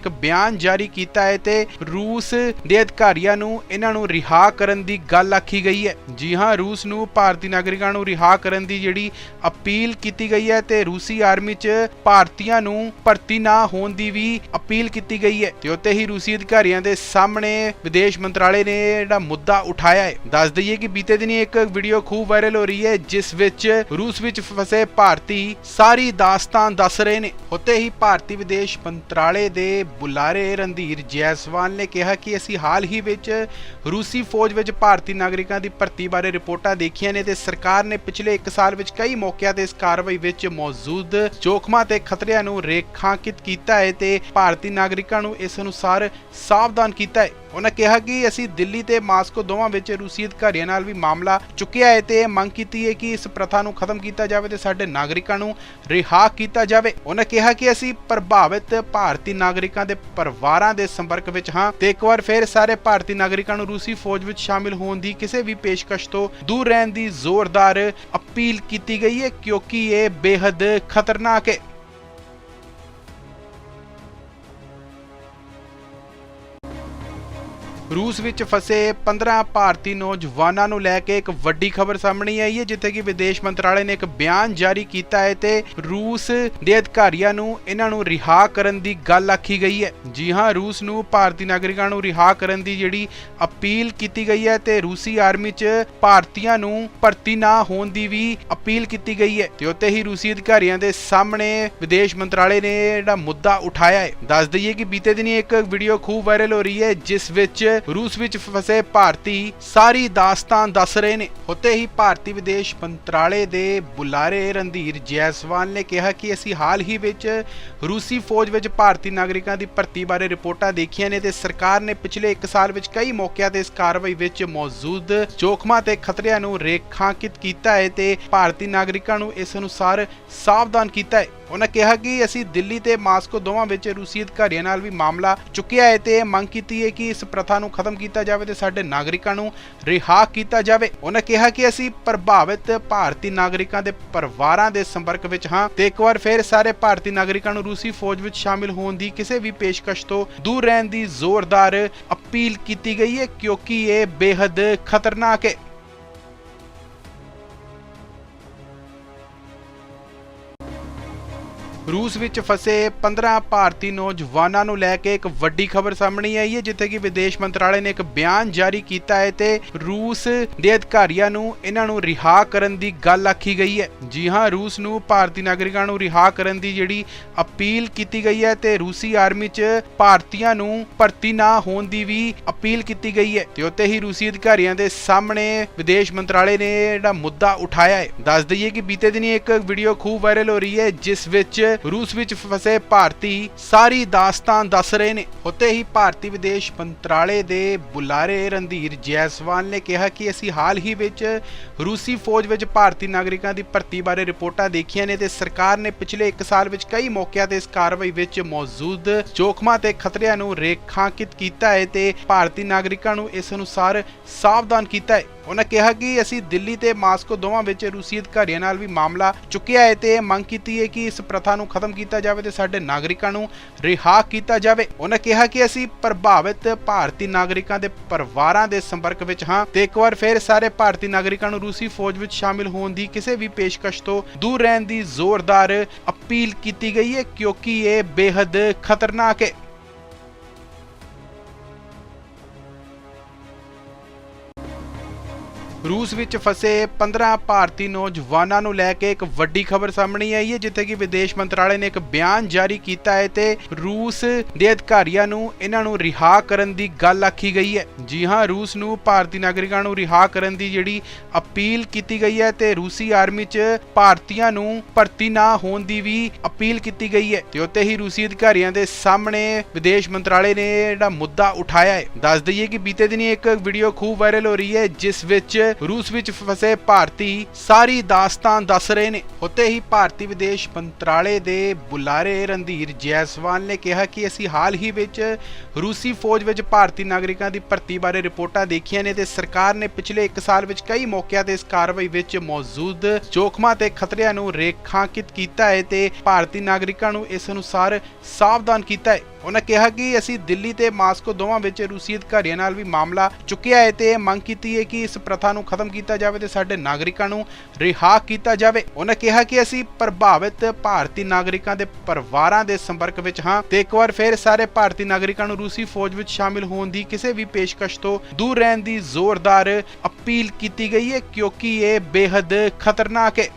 ਇੱਕ ਬਿਆਨ ਜਾਰੀ ਕੀਤਾ ਹੈ ਤੇ ਰੂਸ ਦੇ ਅਧਿਕਾਰੀਆਂ ਨੂੰ ਇਹਨਾਂ ਨੂੰ ਰਿਹਾ ਕਰਨ ਦੀ ਗੱਲ ਆਖੀ ਗਈ ਹੈ। ਜੀ ਹਾਂ, ਰੂਸ ਨੂੰ ਭਾਰਤੀ ਨਾਗਰਿਕਾਂ ਨੂੰ ਰਿਹਾ ਕਰਨ ਦੀ ਜਿਹੜੀ ਅਪੀਲ ਕੀਤੀ ਗਈ ਹੈ ਤੇ ਰੂਸੀ ਆਰਮੀ 'ਚ ਭਾਰਤੀਆਂ ਨੂੰ ਭਰਤੀ ਨਾ ਹੋਣ ਦੀ ਵੀ ਅਪੀਲ ਕੀਤੀ ਗਈ ਹੈ ਤੇ ਉੱਤੇ ਹੀ ਰੂਸੀ ਅਧਿਕਾਰੀਆਂ ਦੇ ਸਾਹਮਣੇ ਵਿਦੇਸ਼ ਮੰਤਰਾਲੇ ਨੇ ਜਿਹੜਾ ਮੁੱਦਾ ਉਠਾਇਆ ਹੈ। ਦੱਸ ਦਈਏ ਕਿ ਬੀਤੇ ਦਿਨੀ ਇੱਕ ਵੀਡੀਓ ਖੂਬ ਵਾਇਰਲ ਹੋ ਰਹੀ ਹੈ, ਜਿਸ ਵਿੱਚ ਰੂਸ ਵਿੱਚ ਫਸੇ ਭਾਰਤੀ ਸਾਰੀ ਦਾਸਤਾਨ ਦੱਸ ਰਹੇ ਨੇ। ਉੱਤੇ ਹੀ ਭਾਰਤੀ ਵਿਦੇਸ਼ ਮੰਤਰਾਲੇ ਦੇ ਬੁਲਾਰੇ ਰਣਧੀਰ ਜੈਸਵਾਲ ਨੇ ਕਿਹਾ ਕਿ ਅਸੀਂ ਹਾਲ ਹੀ ਵਿੱਚ ਰੂਸੀ ਫੌਜ ਵਿੱਚ ਭਾਰਤੀ ਨਾਗਰਿਕਾਂ ਦੀ ਭਰਤੀ ਬਾਰੇ ਰਿਪੋਰਟਾਂ ਦੇਖੀਆਂ ਨੇ ਤੇ ਸਰਕਾਰ ਨੇ ਪਿਛਲੇ 1 ਸਾਲ ਵਿੱਚ ਕਈ ਮੌਕਿਆਂ ਤੇ ਇਸ ਕਾਰਵਾਈ ਵਿੱਚ ਮੌਜੂਦ ਜੋਖਮਾਂ ਤੇ ਖਤਰਿਆਂ ਨੂੰ ਰੇਖਾਂਕਿਤ ਕੀਤਾ ਹੈ ਤੇ ਭਾਰਤੀ ਨਾਗਰਿਕਾਂ ਨੂੰ ਇਸ ਅਨੁਸਾਰ ਸਾਵਧਾਨ ਕੀਤਾ ਹੈ। ਉਹਨਾਂ ਕਿਹਾ ਕਿ ਅਸੀਂ ਦਿੱਲੀ ਤੇ ਮਾਸਕੋ ਦੋਵਾਂ ਵਿੱਚ ਰੂਸੀ ਅਧਿਕਾਰੀਆਂ ਨਾਲ ਵੀ ਮਾਮਲਾ ਚੁੱਕਿਆ ਹੈ ਤੇ ਇਹ ਮੰਗ ਕੀਤੀ ਹੈ ਕਿ ਇਸ ਪ੍ਰਥਾ ਨੂੰ ਖਤਮ ਕੀਤਾ ਜਾਵੇ ਤੇ ਸਾਡੇ ਨਾਗਰਿਕਾਂ ਨੂੰ ਰਿਹਾ ਕੀਤਾ ਜਾਵੇ। ਉਹਨਾਂ ਕਿਹਾ ਕਿ ਅਸੀਂ ਪ੍ਰਭਾਵਿਤ ਭਾਰਤੀ ਨਾਗਰਿਕਾਂ ਦੇ ਪਰਿਵਾਰਾਂ ਦੇ ਸੰਪਰਕ ਵਿੱਚ ਹਾਂ ਤੇ ਇੱਕ ਵਾਰ ਫਿਰ ਸਾਰੇ ਭਾਰਤੀ ਨਾਗਰਿਕਾਂ ਨੂੰ ਰੂਸੀ ਫੌਜ ਵਿੱਚ ਸ਼ਾਮਿਲ ਹੋਣ ਦੀ ਕਿਸੇ ਵੀ ਪੇਸ਼ਕਸ਼ ਤੋਂ ਦੂਰ ਰਹਿਣ ਦੀ ਜ਼ੋਰਦਾਰ ਅਪੀਲ ਕੀਤੀ ਗਈ ਹੈ ਕਿਉਂਕਿ ਇਹ ਬੇहद ਖਤਰਨਾਕ ਹੈ। ਰੂਸ ਵਿੱਚ ਫਸੇ 15 ਭਾਰਤੀ ਨੌਜਵਾਨਾਂ ਨੂੰ ਲੈ ਕੇ ਇੱਕ ਵੱਡੀ ਖਬਰ ਸਾਹਮਣੇ ਆਈ ਹੈ, ਜਿੱਥੇ ਕਿ ਵਿਦੇਸ਼ ਮੰਤਰਾਲੇ ਨੇ ਇੱਕ ਬਿਆਨ ਜਾਰੀ ਕੀਤਾ ਹੈ ਤੇ ਰੂਸ ਦੇ ਅਧਿਕਾਰੀਆਂ ਨੂੰ ਇਹਨਾਂ ਨੂੰ ਰਿਹਾ ਕਰਨ ਦੀ ਗੱਲ ਆਖੀ ਗਈ ਹੈ। ਜੀ ਹਾਂ, ਰੂਸ ਨੂੰ ਭਾਰਤੀ ਨਾਗਰਿਕਾਂ ਨੂੰ ਰਿਹਾ ਕਰਨ ਦੀ ਜਿਹੜੀ ਅਪੀਲ ਕੀਤੀ ਗਈ ਹੈ ਤੇ ਰੂਸੀ ਆਰਮੀ 'ਚ ਭਾਰਤੀਆਂ ਨੂੰ ਭਰਤੀ ਨਾ ਹੋਣ ਦੀ ਵੀ ਅਪੀਲ ਕੀਤੀ ਗਈ ਹੈ ਤੇ ਉੱਤੇ ਹੀ ਰੂਸੀ ਅਧਿਕਾਰੀਆਂ ਦੇ ਸਾਹਮਣੇ ਵਿਦੇਸ਼ ਮੰਤਰਾਲੇ ਨੇ ਜਿਹੜਾ ਮੁੱਦਾ ਉਠਾਇਆ ਹੈ। ਦੱਸ ਦਈਏ ਕਿ ਬੀਤੇ ਦਿਨੀ ਇੱਕ ਵੀਡੀਓ ਖੂਬ ਵਾਇਰਲ ਹੋ ਰਹੀ ਹੈ, ਜਿਸ ਵਿੱਚ ਰੂਸ ਵਿੱਚ ਫਸੇ ਭਾਰਤੀ ਸਾਰੀ ਦਾਸਤਾਨ ਦੱਸ ਰਹੇ ਨੇ। ਉੱਤੇ ਹੀ ਭਾਰਤੀ ਵਿਦੇਸ਼ ਮੰਤਰਾਲੇ ਦੇ ਬੁਲਾਰੇ ਰਣਧੀਰ ਜੈਸਵਾਲ ਨੇ ਕਿਹਾ ਕਿ ਅਸੀਂ ਹਾਲ ਹੀ ਵਿੱਚ ਰੂਸੀ ਫੌਜ ਵਿੱਚ ਭਾਰਤੀ ਨਾਗਰਿਕਾਂ ਦੀ ਭਰਤੀ ਬਾਰੇ ਰਿਪੋਰਟਾਂ ਦੇਖੀਆਂ ਨੇ ਤੇ ਸਰਕਾਰ ਨੇ ਪਿਛਲੇ 1 ਸਾਲ ਵਿੱਚ ਕਈ ਮੌਕਿਆਂ ਤੇ ਇਸ ਕਾਰਵਾਈ ਵਿੱਚ ਮੌਜੂਦ ਜੋਖਮਾਂ ਤੇ ਖਤਰਿਆਂ ਨੂੰ ਰੇਖਾਂਕਿਤ ਕੀਤਾ ਹੈ ਤੇ ਭਾਰਤੀ ਨਾਗਰਿਕਾਂ ਨੂੰ ਇਸ ਅਨੁਸਾਰ ਸਾਵਧਾਨ ਕੀਤਾ ਹੈ। ਉਹਨਾਂ ਕਿਹਾ ਕਿ ਅਸੀਂ ਦਿੱਲੀ ਤੇ ਮਾਸਕੋ ਦੋਵਾਂ ਵਿੱਚ ਰੂਸੀ ਅਧਿਕਾਰੀਆਂ ਨਾਲ ਵੀ ਮਾਮਲਾ ਚੁੱਕਿਆ ਹੈ ਤੇ ਮੰਗ ਕੀਤੀ ਹੈ ਕਿ ਇਸ ਪ੍ਰਥਾ ਨੂੰ ਖਤਮ ਕੀਤਾ ਜਾਵੇ ਤੇ ਸਾਡੇ ਨਾਗਰਿਕਾਂ ਨੂੰ ਰਿਹਾ ਕੀਤਾ ਜਾਵੇ। ਉਹਨਾਂ ਕਿਹਾ ਕਿ ਅਸੀਂ ਪ੍ਰਭਾਵਿਤ ਭਾਰਤੀ ਨਾਗਰਿਕਾਂ ਦੇ ਪਰਿਵਾਰਾਂ ਦੇ ਸੰਪਰਕ ਵਿੱਚ ਹਾਂ ਤੇ ਇੱਕ ਵਾਰ ਫਿਰ ਸਾਰੇ ਭਾਰਤੀ ਨਾਗਰਿਕਾਂ ਨੂੰ ਰੂਸੀ ਫੌਜ ਵਿੱਚ ਸ਼ਾਮਿਲ ਹੋਣ ਦੀ ਕਿਸੇ ਵੀ ਪੇਸ਼ਕਸ਼ ਤੋਂ ਦੂਰ ਰਹਿਣ ਦੀ ਜ਼ੋਰਦਾਰ ਅਪੀਲ ਕੀਤੀ ਗਈ ਹੈ ਕਿਉਂਕਿ ਇਹ ਬੇहद ਖਤਰਨਾਕ ਹੈ। ਰੂਸ ਵਿੱਚ ਫਸੇ 15 ਭਾਰਤੀ ਨੌਜਵਾਨਾਂ ਨੂੰ ਲੈ ਕੇ ਇੱਕ ਵੱਡੀ ਖਬਰ ਸਾਹਮਣੇ ਆਈ ਹੈ, ਜਿੱਥੇ ਕਿ ਵਿਦੇਸ਼ ਮੰਤਰਾਲੇ ਨੇ ਇੱਕ ਬਿਆਨ ਜਾਰੀ ਕੀਤਾ ਹੈ ਤੇ ਰੂਸ ਦੇ ਅਧਿਕਾਰੀਆਂ ਨੂੰ ਇਹਨਾਂ ਨੂੰ ਰਿਹਾ ਕਰਨ ਦੀ ਗੱਲ ਆਖੀ ਗਈ ਹੈ। ਜੀ ਹਾਂ, ਰੂਸ ਨੂੰ ਭਾਰਤੀ ਨਾਗਰਿਕਾਂ ਨੂੰ ਰਿਹਾ ਕਰਨ ਦੀ ਜਿਹੜੀ ਅਪੀਲ ਕੀਤੀ ਗਈ ਹੈ ਤੇ ਰੂਸੀ ਆਰਮੀ 'ਚ ਭਾਰਤੀਆਂ ਨੂੰ ਭਰਤੀ ਨਾ ਹੋਣ ਦੀ ਵੀ ਅਪੀਲ ਕੀਤੀ ਗਈ ਹੈ ਤੇ ਉੱਤੇ ਹੀ ਰੂਸੀ ਅਧਿਕਾਰੀਆਂ ਦੇ ਸਾਹਮਣੇ ਵਿਦੇਸ਼ ਮੰਤਰਾਲੇ ਨੇ ਜਿਹੜਾ ਮੁੱਦਾ ਉਠਾਇਆ ਹੈ। ਦੱਸ ਦਈਏ ਕਿ ਬੀਤੇ ਦਿਨੀ ਇੱਕ ਵੀਡੀਓ ਖੂਬ ਵਾਇਰਲ ਹੋ ਰਹੀ ਹੈ, ਜਿਸ ਵਿੱਚ ਰੂਸ ਵਿੱਚ ਫਸੇ ਭਾਰਤੀ ਸਾਰੀ ਦਾਸਤਾਨ ਦੱਸ ਰਹੇ ਨੇ। ਉੱਤੇ ਹੀ ਭਾਰਤੀ ਵਿਦੇਸ਼ ਮੰਤਰਾਲੇ ਦੇ ਬੁਲਾਰੇ ਰਣਧੀਰ ਜੈਸਵਾਲ ਨੇ ਕਿਹਾ ਕਿ ਅਸੀਂ ਹਾਲ ਹੀ ਵਿੱਚ ਰੂਸੀ ਫੌਜ ਵਿੱਚ ਭਾਰਤੀ ਨਾਗਰਿਕਾਂ ਦੀ ਭਰਤੀ ਬਾਰੇ ਰਿਪੋਰਟਾਂ ਦੇਖੀਆਂ ਨੇ ਤੇ ਸਰਕਾਰ ਨੇ ਪਿਛਲੇ 1 ਸਾਲ ਵਿੱਚ ਕਈ ਮੌਕਿਆਂ ਤੇ ਇਸ ਕਾਰਵਾਈ ਵਿੱਚ ਮੌਜੂਦ ਜੋਖਮਾਂ ਤੇ ਖਤਰਿਆਂ ਨੂੰ ਰੇਖਾਂਕਿਤ ਕੀਤਾ ਹੈ ਤੇ ਭਾਰਤੀ ਨਾਗਰਿਕਾਂ ਨੂੰ ਇਸ ਅਨੁਸਾਰ ਸਾਵਧਾਨ ਕੀਤਾ ਹੈ। ਉਹਨਾਂ ਕਿਹਾ ਕਿ ਅਸੀਂ ਦਿੱਲੀ ਤੇ ਮਾਸਕੋ ਦੋਵਾਂ ਵਿੱਚ ਰੂਸੀ ਅਧਿਕਾਰੀਆਂ ਨਾਲ ਵੀ ਮਾਮਲਾ ਚੁੱਕਿਆ ਹੈ ਤੇ ਇਹ ਮੰਗ ਕੀਤੀ ਹੈ ਕਿ ਇਸ ਪ੍ਰਥਾ ਨੂੰ ਖਤਮ ਕੀਤਾ ਜਾਵੇ ਤੇ ਸਾਡੇ ਨਾਗਰਿਕਾਂ ਨੂੰ ਰਿਹਾ ਕੀਤਾ ਜਾਵੇ। ਉਹਨਾਂ ਕਿਹਾ ਕਿ ਅਸੀਂ ਪ੍ਰਭਾਵਿਤ ਭਾਰਤੀ ਨਾਗਰਿਕਾਂ ਦੇ ਪਰਿਵਾਰਾਂ ਦੇ ਸੰਪਰਕ ਵਿੱਚ ਹਾਂ ਤੇ ਇੱਕ ਵਾਰ ਫਿਰ ਸਾਰੇ ਭਾਰਤੀ ਨਾਗਰਿਕਾਂ ਨੂੰ ਰੂਸੀ ਫੌਜ ਵਿੱਚ ਸ਼ਾਮਿਲ ਹੋਣ ਦੀ ਕਿਸੇ ਵੀ ਪੇਸ਼ਕਸ਼ ਤੋਂ ਦੂਰ ਰਹਿਣ ਦੀ ਜ਼ੋਰਦਾਰ ਅਪੀਲ ਕੀਤੀ ਗਈ ਹੈ ਕਿਉਂਕਿ ਇਹ ਬੇहद ਖਤਰਨਾਕ ਹੈ। ਰੂਸ ਵਿੱਚ ਫਸੇ 15 ਭਾਰਤੀ ਨੌਜਵਾਨਾਂ ਨੂੰ ਲੈ ਕੇ ਇੱਕ ਵੱਡੀ ਖਬਰ ਸਾਹਮਣੇ ਆਈ ਹੈ, ਜਿੱਥੇ ਕਿ ਵਿਦੇਸ਼ ਮੰਤਰਾਲੇ ਨੇ ਇੱਕ ਬਿਆਨ ਜਾਰੀ ਕੀਤਾ ਹੈ ਤੇ ਰੂਸ ਦੇ ਅਧਿਕਾਰੀਆਂ ਨੂੰ ਇਹਨਾਂ ਨੂੰ ਰਿਹਾ ਕਰਨ ਦੀ ਗੱਲ ਆਖੀ ਗਈ ਹੈ। ਜੀ ਹਾਂ, ਰੂਸ ਨੂੰ ਭਾਰਤੀ ਨਾਗਰਿਕਾਂ ਨੂੰ ਰਿਹਾ ਕਰਨ ਦੀ ਜਿਹੜੀ ਅਪੀਲ ਕੀਤੀ ਗਈ ਹੈ ਤੇ ਰੂਸੀ ਆਰਮੀ 'ਚ ਭਾਰਤੀਆਂ ਨੂੰ ਭਰਤੀ ਨਾ ਹੋਣ ਦੀ ਵੀ ਅਪੀਲ ਕੀਤੀ ਗਈ ਹੈ ਤੇ ਉੱਤੇ ਹੀ ਰੂਸੀ ਅਧਿਕਾਰੀਆਂ ਦੇ ਸਾਹਮਣੇ ਵਿਦੇਸ਼ ਮੰਤਰਾਲੇ ਨੇ ਜਿਹੜਾ ਮੁੱਦਾ ਉਠਾਇਆ ਹੈ। ਦੱਸ ਦਈਏ ਕਿ ਬੀਤੇ ਦਿਨੀ ਇੱਕ ਵੀਡੀਓ ਖੂਬ ਵਾਇਰਲ ਹੋ ਰਹੀ ਹੈ, ਜਿਸ ਵਿੱਚ ਰੂਸ ਵਿੱਚ ਫਸੇ ਭਾਰਤੀ ਸਾਰੀ ਦਾਸਤਾਨ ਦੱਸ ਰਹੇ ਨੇ। ਉੱਤੇ ਹੀ ਭਾਰਤੀ ਵਿਦੇਸ਼ ਮੰਤਰਾਲੇ ਦੇ ਬੁਲਾਰੇ ਰਣਧੀਰ ਜੈਸਵਾਲ ਨੇ ਕਿਹਾ ਕਿ ਅਸੀਂ ਹਾਲ ਹੀ ਵਿੱਚ ਰੂਸੀ ਫੌਜ ਵਿੱਚ ਭਾਰਤੀ ਨਾਗਰਿਕਾਂ ਦੀ ਭਰਤੀ ਬਾਰੇ ਰਿਪੋਰਟਾਂ ਦੇਖੀਆਂ ਨੇ ਤੇ ਸਰਕਾਰ ਨੇ ਪਿਛਲੇ 1 ਸਾਲ ਵਿੱਚ ਕਈ ਮੌਕਿਆਂ ਤੇ ਇਸ ਕਾਰਵਾਈ ਵਿੱਚ ਮੌਜੂਦ ਜੋਖਮਾਂ ਤੇ ਖਤਰਿਆਂ ਨੂੰ ਰੇਖਾਂਕਿਤ ਕੀਤਾ ਹੈ ਤੇ ਭਾਰਤੀ ਨਾਗਰਿਕਾਂ ਨੂੰ ਇਸ ਅਨੁਸਾਰ ਸਾਵਧਾਨ ਕੀਤਾ ਹੈ। ਉਹਨਾਂ ਕਿਹਾ ਕਿ ਅਸੀਂ ਦਿੱਲੀ ਤੇ ਮਾਸਕੋ ਦੋਵਾਂ ਵਿੱਚ ਰੂਸੀ ਅਧਿਕਾਰੀਆਂ ਨਾਲ ਵੀ ਮਾਮਲਾ ਚੁੱਕਿਆ ਹੈ ਤੇ ਇਹ ਮੰਗ ਕੀਤੀ ਹੈ ਕਿ ਇਸ ਪ੍ਰਥਾ ਨੂੰ ਖਤਮ ਕੀਤਾ ਜਾਵੇ ਤੇ ਸਾਡੇ ਨਾਗਰਿਕਾਂ ਨੂੰ ਰਿਹਾ ਕੀਤਾ ਜਾਵੇ। ਉਹਨਾਂ ਕਿਹਾ ਕਿ ਅਸੀਂ ਪ੍ਰਭਾਵਿਤ ਭਾਰਤੀ ਨਾਗਰਿਕਾਂ ਦੇ ਪਰਿਵਾਰਾਂ ਦੇ ਸੰਪਰਕ ਵਿੱਚ ਹਾਂ ਤੇ ਇੱਕ ਵਾਰ ਫਿਰ ਸਾਰੇ ਭਾਰਤੀ ਨਾਗਰਿਕਾਂ ਨੂੰ ਰੂਸੀ ਫੌਜ ਵਿੱਚ ਸ਼ਾਮਿਲ ਹੋਣ ਦੀ ਕਿਸੇ ਵੀ ਪੇਸ਼ਕਸ਼ ਤੋਂ ਦੂਰ ਰਹਿਣ ਦੀ ਜ਼ੋਰਦਾਰ ਅਪੀਲ ਕੀਤੀ ਗਈ ਹੈ ਕਿਉਂਕਿ ਇਹ ਬੇहद ਖਤਰਨਾਕ ਹੈ।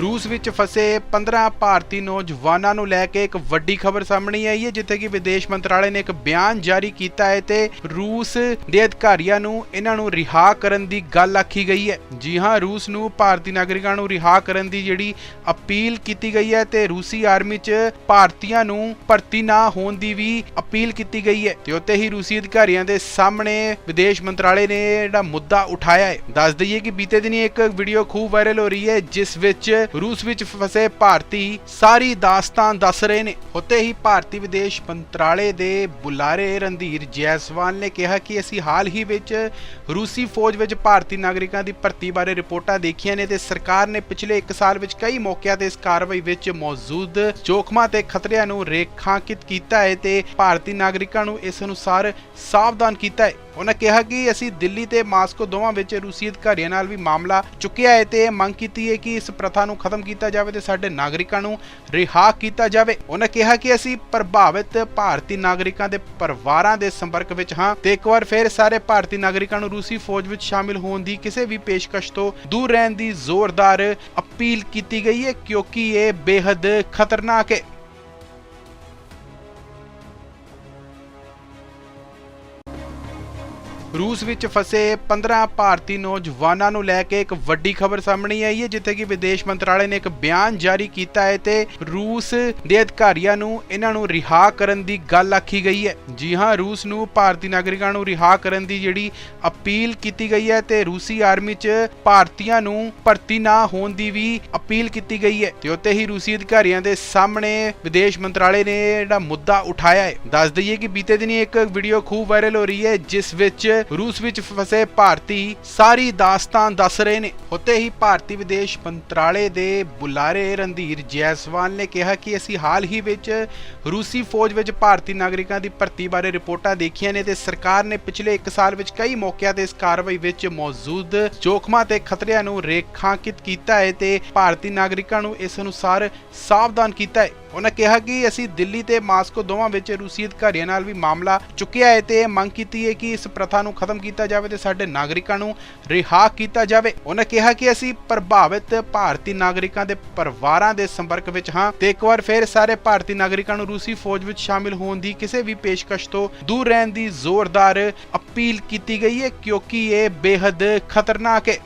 ਰੂਸ ਵਿੱਚ ਫਸੇ 15 ਭਾਰਤੀ ਨੌਜਵਾਨਾਂ ਨੂੰ ਲੈ ਕੇ ਇੱਕ ਵੱਡੀ ਖਬਰ ਸਾਹਮਣੇ ਆਈ ਹੈ, ਜਿੱਥੇ ਕਿ ਵਿਦੇਸ਼ ਮੰਤਰਾਲੇ ਨੇ ਇੱਕ ਬਿਆਨ ਜਾਰੀ ਕੀਤਾ ਹੈ ਤੇ ਰੂਸ ਦੇ ਅਧਿਕਾਰੀਆਂ ਨੂੰ ਇਹਨਾਂ ਨੂੰ ਰਿਹਾ ਕਰਨ ਦੀ ਗੱਲ ਆਖੀ ਗਈ ਹੈ। ਜੀ ਹਾਂ, ਰੂਸ ਨੂੰ ਭਾਰਤੀ ਨਾਗਰਿਕਾਂ ਨੂੰ ਰਿਹਾ ਕਰਨ ਦੀ ਜਿਹੜੀ ਅਪੀਲ ਕੀਤੀ ਗਈ ਹੈ ਤੇ ਰੂਸੀ ਆਰਮੀ 'ਚ ਭਾਰਤੀਆਂ ਨੂੰ ਭਰਤੀ ਨਾ ਹੋਣ ਦੀ ਵੀ ਅਪੀਲ ਕੀਤੀ ਗਈ ਹੈ ਤੇ ਉੱਤੇ ਹੀ ਰੂਸੀ ਅਧਿਕਾਰੀਆਂ ਦੇ ਸਾਹਮਣੇ ਵਿਦੇਸ਼ ਮੰਤਰਾਲੇ ਨੇ ਜਿਹੜਾ ਮੁੱਦਾ ਉਠਾਇਆ ਹੈ। ਦੱਸ ਦਈਏ ਕਿ ਬੀਤੇ ਦਿਨੀ ਇੱਕ ਵੀਡੀਓ ਖੂਬ ਵਾਇਰਲ ਹੋ ਰਹੀ ਹੈ, ਜਿਸ ਵਿੱਚ ਰੂਸ ਵਿੱਚ ਫਸੇ ਭਾਰਤੀ ਸਾਰੀ ਦਾਸਤਾਨ ਦੱਸ ਰਹੇ ਨੇ। ਉੱਤੇ ਹੀ ਭਾਰਤੀ ਵਿਦੇਸ਼ ਮੰਤਰਾਲੇ ਦੇ ਬੁਲਾਰੇ ਰਣਧੀਰ ਜੈਸਵਾਲ ਨੇ ਕਿਹਾ ਕਿ ਅਸੀਂ ਹਾਲ ਹੀ ਵਿੱਚ ਰੂਸੀ ਫੌਜ ਵਿੱਚ ਭਾਰਤੀ ਨਾਗਰਿਕਾਂ ਦੀ ਭਰਤੀ ਬਾਰੇ ਰਿਪੋਰਟਾਂ ਦੇਖੀਆਂ ਨੇ ਤੇ ਸਰਕਾਰ ਨੇ ਪਿਛਲੇ 1 ਸਾਲ ਵਿੱਚ ਕਈ ਮੌਕਿਆਂ ਤੇ ਇਸ ਕਾਰਵਾਈ ਵਿੱਚ ਮੌਜੂਦ ਜੋਖਮਾਂ ਤੇ ਖਤਰਿਆਂ ਨੂੰ ਰੇਖਾਂਕਿਤ ਕੀਤਾ ਹੈ ਤੇ ਭਾਰਤੀ ਨਾਗਰਿਕਾਂ ਨੂੰ ਇਸ ਅਨੁਸਾਰ ਸਾਵਧਾਨ ਕੀਤਾ ਹੈ। ਉਹਨਾਂ ਕਿਹਾ ਕਿ ਅਸੀਂ ਦਿੱਲੀ ਤੇ ਮਾਸਕੋ ਦੋਵਾਂ ਵਿੱਚ ਰੂਸੀ ਅਧਿਕਾਰੀਆਂ ਨਾਲ ਵੀ ਮਾਮਲਾ ਚੁੱਕਿਆ ਹੈ ਤੇ ਮੰਗ ਕੀਤੀ ਹੈ ਕਿ ਇਸ ਪ੍ਰਥਾ ਨੂੰ ਖਤਮ ਕੀਤਾ ਜਾਵੇ ਤੇ ਸਾਡੇ ਨਾਗਰਿਕਾਂ ਨੂੰ ਰਿਹਾ ਕੀਤਾ ਜਾਵੇ। ਉਹਨਾਂ ਕਿਹਾ ਕਿ ਅਸੀਂ ਪ੍ਰਭਾਵਿਤ ਭਾਰਤੀ ਨਾਗਰਿਕਾਂ ਦੇ ਪਰਿਵਾਰਾਂ ਦੇ ਸੰਪਰਕ ਵਿੱਚ ਹਾਂ ਤੇ ਇੱਕ ਵਾਰ ਫਿਰ ਸਾਰੇ ਭਾਰਤੀ ਨਾਗਰਿਕਾਂ ਨੂੰ ਰੂਸੀ ਫੌਜ ਵਿੱਚ ਸ਼ਾਮਿਲ ਹੋਣ ਦੀ ਕਿਸੇ ਵੀ ਪੇਸ਼ਕਸ਼ ਤੋਂ ਦੂਰ ਰਹਿਣ ਦੀ ਜ਼ੋਰਦਾਰ ਅਪੀਲ ਕੀਤੀ ਗਈ ਹੈ ਕਿਉਂਕਿ ਇਹ ਬੇहद ਖਤਰਨਾਕ ਹੈ। ਰੂਸ ਵਿੱਚ ਫਸੇ 15 ਭਾਰਤੀ ਨੌਜਵਾਨਾਂ ਨੂੰ ਲੈ ਕੇ ਇੱਕ ਵੱਡੀ ਖਬਰ ਸਾਹਮਣੇ ਆਈ ਹੈ, ਜਿੱਥੇ ਕਿ ਵਿਦੇਸ਼ ਮੰਤਰਾਲੇ ਨੇ ਇੱਕ ਬਿਆਨ ਜਾਰੀ ਕੀਤਾ ਹੈ ਤੇ ਰੂਸ ਦੇ ਅਧਿਕਾਰੀਆਂ ਨੂੰ ਇਹਨਾਂ ਨੂੰ ਰਿਹਾ ਕਰਨ ਦੀ ਗੱਲ ਆਖੀ ਗਈ ਹੈ। ਜੀ ਹਾਂ, ਰੂਸ ਨੂੰ ਭਾਰਤੀ ਨਾਗਰਿਕਾਂ ਨੂੰ ਰਿਹਾ ਕਰਨ ਦੀ ਜਿਹੜੀ ਅਪੀਲ ਕੀਤੀ ਗਈ ਹੈ ਤੇ ਰੂਸੀ ਆਰਮੀ 'ਚ ਭਾਰਤੀਆਂ ਨੂੰ ਭਰਤੀ ਨਾ ਹੋਣ ਦੀ ਵੀ ਅਪੀਲ ਕੀਤੀ ਗਈ ਹੈ ਤੇ ਉੱਤੇ ਹੀ ਰੂਸੀ ਅਧਿਕਾਰੀਆਂ ਦੇ ਸਾਹਮਣੇ ਵਿਦੇਸ਼ ਮੰਤਰਾਲੇ ਨੇ ਜਿਹੜਾ ਮੁੱਦਾ ਉਠਾਇਆ ਹੈ। ਦੱਸ ਦਈਏ ਕਿ ਬੀਤੇ ਦਿਨੀ ਇੱਕ ਵੀਡੀਓ ਖੂਬ ਵਾਇਰਲ ਹੋ ਰਹੀ ਹੈ, ਜਿਸ ਵਿੱਚ ਰੂਸ ਵਿੱਚ ਫਸੇ ਭਾਰਤੀ ਸਾਰੀ ਦਾਸਤਾਨ ਦੱਸ ਰਹੇ ਨੇ। ਉੱਤੇ ਹੀ ਭਾਰਤੀ ਵਿਦੇਸ਼ ਮੰਤਰਾਲੇ ਦੇ ਬੁਲਾਰੇ ਰਣਧੀਰ ਜੈਸਵਾਲ ਨੇ ਕਿਹਾ ਕਿ ਅਸੀਂ ਹਾਲ ਹੀ ਵਿੱਚ ਰੂਸੀ ਫੌਜ ਵਿੱਚ ਭਾਰਤੀ ਨਾਗਰਿਕਾਂ ਦੀ ਭਰਤੀ ਬਾਰੇ ਰਿਪੋਰਟਾਂ ਦੇਖੀਆਂ ਨੇ ਤੇ ਸਰਕਾਰ ਨੇ ਪਿਛਲੇ 1 ਸਾਲ ਵਿੱਚ ਕਈ ਮੌਕਿਆਂ ਤੇ ਇਸ ਕਾਰਵਾਈ ਵਿੱਚ ਮੌਜੂਦ ਜੋਖਮਾਂ ਤੇ ਖਤਰਿਆਂ ਨੂੰ ਰੇਖਾਂਕਿਤ ਕੀਤਾ ਹੈ ਤੇ ਭਾਰਤੀ ਨਾਗਰਿਕਾਂ ਨੂੰ ਇਸ ਅਨੁਸਾਰ ਸਾਵਧਾਨ ਕੀਤਾ ਹੈ। ਉਹਨਾਂ ਕਿਹਾ ਕਿ ਅਸੀਂ ਦਿੱਲੀ ਤੇ ਮਾਸਕੋ ਦੋਵਾਂ ਵਿੱਚ ਰੂਸੀ ਅਧਿਕਾਰੀਆਂ ਨਾਲ ਵੀ ਮਾਮਲਾ ਚੁੱਕਿਆ ਹੈ ਤੇ ਇਹ ਮੰਗ ਕੀਤੀ ਹੈ ਕਿ ਇਸ ਪ੍ਰਥਾ ਨੂੰ ਖਤਮ ਕੀਤਾ ਜਾਵੇ ਤੇ ਸਾਡੇ ਨਾਗਰਿਕਾਂ ਨੂੰ ਰਿਹਾ ਕੀਤਾ ਜਾਵੇ। ਉਹਨਾਂ ਕਿਹਾ ਕਿ ਅਸੀਂ ਪ੍ਰਭਾਵਿਤ ਭਾਰਤੀ ਨਾਗਰਿਕਾਂ ਦੇ ਪਰਿਵਾਰਾਂ ਦੇ ਸੰਪਰਕ ਵਿੱਚ ਹਾਂ ਤੇ ਇੱਕ ਵਾਰ ਫਿਰ ਸਾਰੇ ਭਾਰਤੀ ਨਾਗਰਿਕਾਂ ਨੂੰ ਰੂਸੀ ਫੌਜ ਵਿੱਚ ਸ਼ਾਮਿਲ ਹੋਣ ਦੀ ਕਿਸੇ ਵੀ ਪੇਸ਼ਕਸ਼ ਤੋਂ ਦੂਰ ਰਹਿਣ ਦੀ ਜ਼ੋਰਦਾਰ ਅਪੀਲ ਕੀਤੀ ਗਈ ਹੈ ਕਿਉਂਕਿ ਇਹ ਬੇहद ਖਤਰਨਾਕ ਹੈ।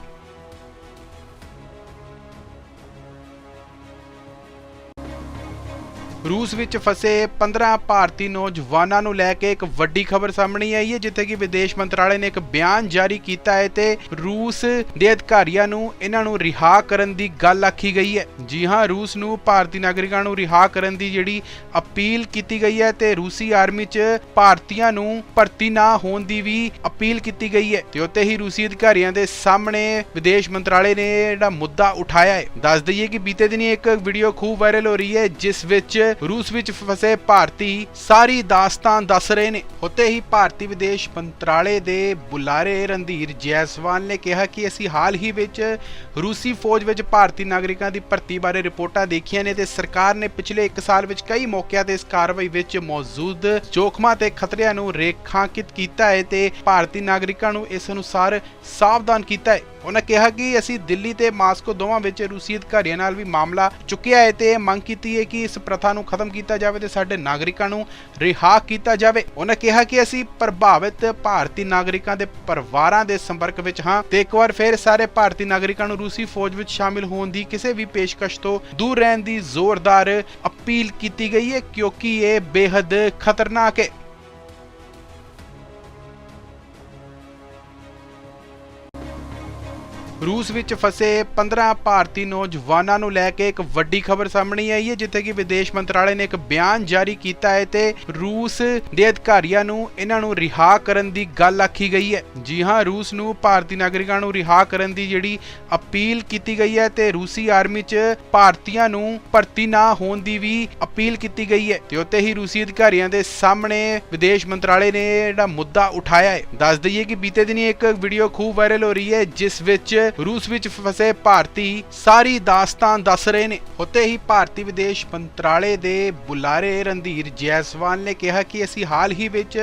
ਰੂਸ ਵਿੱਚ ਫਸੇ 15 ਭਾਰਤੀ ਨੌਜਵਾਨਾਂ ਨੂੰ ਲੈ ਕੇ ਇੱਕ ਵੱਡੀ ਖਬਰ ਸਾਹਮਣੇ ਆਈ ਹੈ, ਜਿੱਥੇ ਕਿ ਵਿਦੇਸ਼ ਮੰਤਰਾਲੇ ਨੇ ਇੱਕ ਬਿਆਨ ਜਾਰੀ ਕੀਤਾ ਹੈ ਤੇ ਰੂਸ ਦੇ ਅਧਿਕਾਰੀਆਂ ਨੂੰ ਇਹਨਾਂ ਨੂੰ ਰਿਹਾ ਕਰਨ ਦੀ ਗੱਲ ਆਖੀ ਗਈ ਹੈ। ਜੀ ਹਾਂ, ਰੂਸ ਨੂੰ ਭਾਰਤੀ ਨਾਗਰਿਕਾਂ ਨੂੰ ਰਿਹਾ ਕਰਨ ਦੀ ਜਿਹੜੀ ਅਪੀਲ ਕੀਤੀ ਗਈ ਹੈ ਤੇ ਰੂਸੀ ਆਰਮੀ 'ਚ ਭਾਰਤੀਆਂ ਨੂੰ ਭਰਤੀ ਨਾ ਹੋਣ ਦੀ ਵੀ ਅਪੀਲ ਕੀਤੀ ਗਈ ਹੈ ਤੇ ਉੱਤੇ ਹੀ ਰੂਸੀ ਅਧਿਕਾਰੀਆਂ ਦੇ ਸਾਹਮਣੇ ਵਿਦੇਸ਼ ਮੰਤਰਾਲੇ ਨੇ ਜਿਹੜਾ ਮੁੱਦਾ ਉਠਾਇਆ ਹੈ। ਦੱਸ ਦਈਏ ਕਿ ਬੀਤੇ ਦਿਨੀ ਇੱਕ ਵੀਡੀਓ ਖੂਬ ਵਾਇਰਲ ਹੋ ਰਹੀ ਹੈ, ਜਿਸ ਵਿੱਚ ਰੂਸ ਵਿੱਚ ਫਸੇ ਭਾਰਤੀ ਸਾਰੀ ਦਾਸਤਾਨ ਦੱਸ ਰਹੇ ਨੇ। ਉੱਤੇ ਹੀ ਭਾਰਤੀ ਵਿਦੇਸ਼ ਮੰਤਰਾਲੇ ਦੇ ਬੁਲਾਰੇ ਰਣਧੀਰ ਜੈਸਵਾਲ ਨੇ ਕਿਹਾ ਕਿ ਅਸੀਂ ਹਾਲ ਹੀ ਵਿੱਚ ਰੂਸੀ ਫੌਜ ਵਿੱਚ ਭਾਰਤੀ ਨਾਗਰਿਕਾਂ ਦੀ ਭਰਤੀ ਬਾਰੇ ਰਿਪੋਰਟਾਂ ਦੇਖੀਆਂ ਨੇ ਤੇ ਸਰਕਾਰ ਨੇ ਪਿਛਲੇ 1 ਸਾਲ ਵਿੱਚ ਕਈ ਮੌਕਿਆਂ ਤੇ ਇਸ ਕਾਰਵਾਈ ਵਿੱਚ ਮੌਜੂਦ ਜੋਖਮਾਂ ਤੇ ਖਤਰਿਆਂ ਨੂੰ ਰੇਖਾਂਕਿਤ ਕੀਤਾ ਹੈ ਤੇ ਭਾਰਤੀ ਨਾਗਰਿਕਾਂ ਨੂੰ ਇਸ ਅਨੁਸਾਰ ਸਾਵਧਾਨ ਕੀਤਾ ਹੈ। ਉਹਨਾਂ ਕਿਹਾ ਕਿ ਅਸੀਂ ਦਿੱਲੀ ਤੇ ਮਾਸਕੋ ਦੋਵਾਂ ਵਿੱਚ ਰੂਸੀ ਅਧਿਕਾਰੀਆਂ ਨਾਲ ਵੀ ਮਾਮਲਾ ਚੁੱਕਿਆ ਹੈ ਤੇ ਇਹ ਮੰਗ ਕੀਤੀ ਹੈ ਕਿ ਇਸ ਪ੍ਰਥਾ ਨੂੰ ਖਤਮ ਕੀਤਾ ਜਾਵੇ ਤੇ ਸਾਡੇ ਨਾਗਰਿਕਾਂ ਨੂੰ ਰਿਹਾ ਕੀਤਾ ਜਾਵੇ। ਉਹਨਾਂ ਕਿਹਾ ਕਿ ਅਸੀਂ ਪ੍ਰਭਾਵਿਤ ਭਾਰਤੀ ਨਾਗਰਿਕਾਂ ਦੇ ਪਰਿਵਾਰਾਂ ਦੇ ਸੰਪਰਕ ਵਿੱਚ ਹਾਂ ਤੇ ਇੱਕ ਵਾਰ ਫਿਰ ਸਾਰੇ ਭਾਰਤੀ ਨਾਗਰਿਕਾਂ ਨੂੰ ਰੂਸੀ ਫੌਜ ਵਿੱਚ ਸ਼ਾਮਿਲ ਹੋਣ ਦੀ ਕਿਸੇ ਵੀ ਪੇਸ਼ਕਸ਼ ਤੋਂ ਦੂਰ ਰਹਿਣ ਦੀ ਜ਼ੋਰਦਾਰ ਅਪੀਲ ਕੀਤੀ ਗਈ ਹੈ ਕਿਉਂਕਿ ਇਹ ਬੇहद ਖਤਰਨਾਕ ਹੈ। ਰੂਸ ਵਿੱਚ ਫਸੇ 15 ਭਾਰਤੀ ਨੌਜਵਾਨਾਂ ਨੂੰ ਲੈ ਕੇ ਇੱਕ ਵੱਡੀ ਖਬਰ ਸਾਹਮਣੇ ਆਈ ਹੈ, ਜਿੱਥੇ ਕਿ ਵਿਦੇਸ਼ ਮੰਤਰਾਲੇ ਨੇ ਇੱਕ ਬਿਆਨ ਜਾਰੀ ਕੀਤਾ ਹੈ ਤੇ ਰੂਸ ਦੇ ਅਧਿਕਾਰੀਆਂ ਨੂੰ ਇਹਨਾਂ ਨੂੰ ਰਿਹਾ ਕਰਨ ਦੀ ਗੱਲ ਆਖੀ ਗਈ ਹੈ। ਜੀ ਹਾਂ, ਰੂਸ ਨੂੰ ਭਾਰਤੀ ਨਾਗਰਿਕਾਂ ਨੂੰ ਰਿਹਾ ਕਰਨ ਦੀ ਜਿਹੜੀ ਅਪੀਲ ਕੀਤੀ ਗਈ ਹੈ ਤੇ ਰੂਸੀ ਆਰਮੀ 'ਚ ਭਾਰਤੀਆਂ ਨੂੰ ਭਰਤੀ ਨਾ ਹੋਣ ਦੀ ਵੀ ਅਪੀਲ ਕੀਤੀ ਗਈ ਹੈ ਤੇ ਉੱਤੇ ਹੀ ਰੂਸੀ ਅਧਿਕਾਰੀਆਂ ਦੇ ਸਾਹਮਣੇ ਵਿਦੇਸ਼ ਮੰਤਰਾਲੇ ਨੇ ਜਿਹੜਾ ਮੁੱਦਾ ਉਠਾਇਆ ਹੈ। ਦੱਸ ਦਈਏ ਕਿ ਬੀਤੇ ਦਿਨੀ ਇੱਕ ਵੀਡੀਓ ਖੂਬ ਵਾਇਰਲ ਹੋ ਰਹੀ ਹੈ, ਜਿਸ ਵਿੱਚ ਰੂਸ ਵਿੱਚ ਫਸੇ ਭਾਰਤੀ ਸਾਰੀ ਦਾਸਤਾਨ ਦੱਸ ਰਹੇ ਨੇ। ਉੱਤੇ ਹੀ ਭਾਰਤੀ ਵਿਦੇਸ਼ ਮੰਤਰਾਲੇ ਦੇ ਬੁਲਾਰੇ ਰਣਧੀਰ ਜੈਸਵਾਲ ਨੇ ਕਿਹਾ ਕਿ ਅਸੀਂ ਹਾਲ ਹੀ ਵਿੱਚ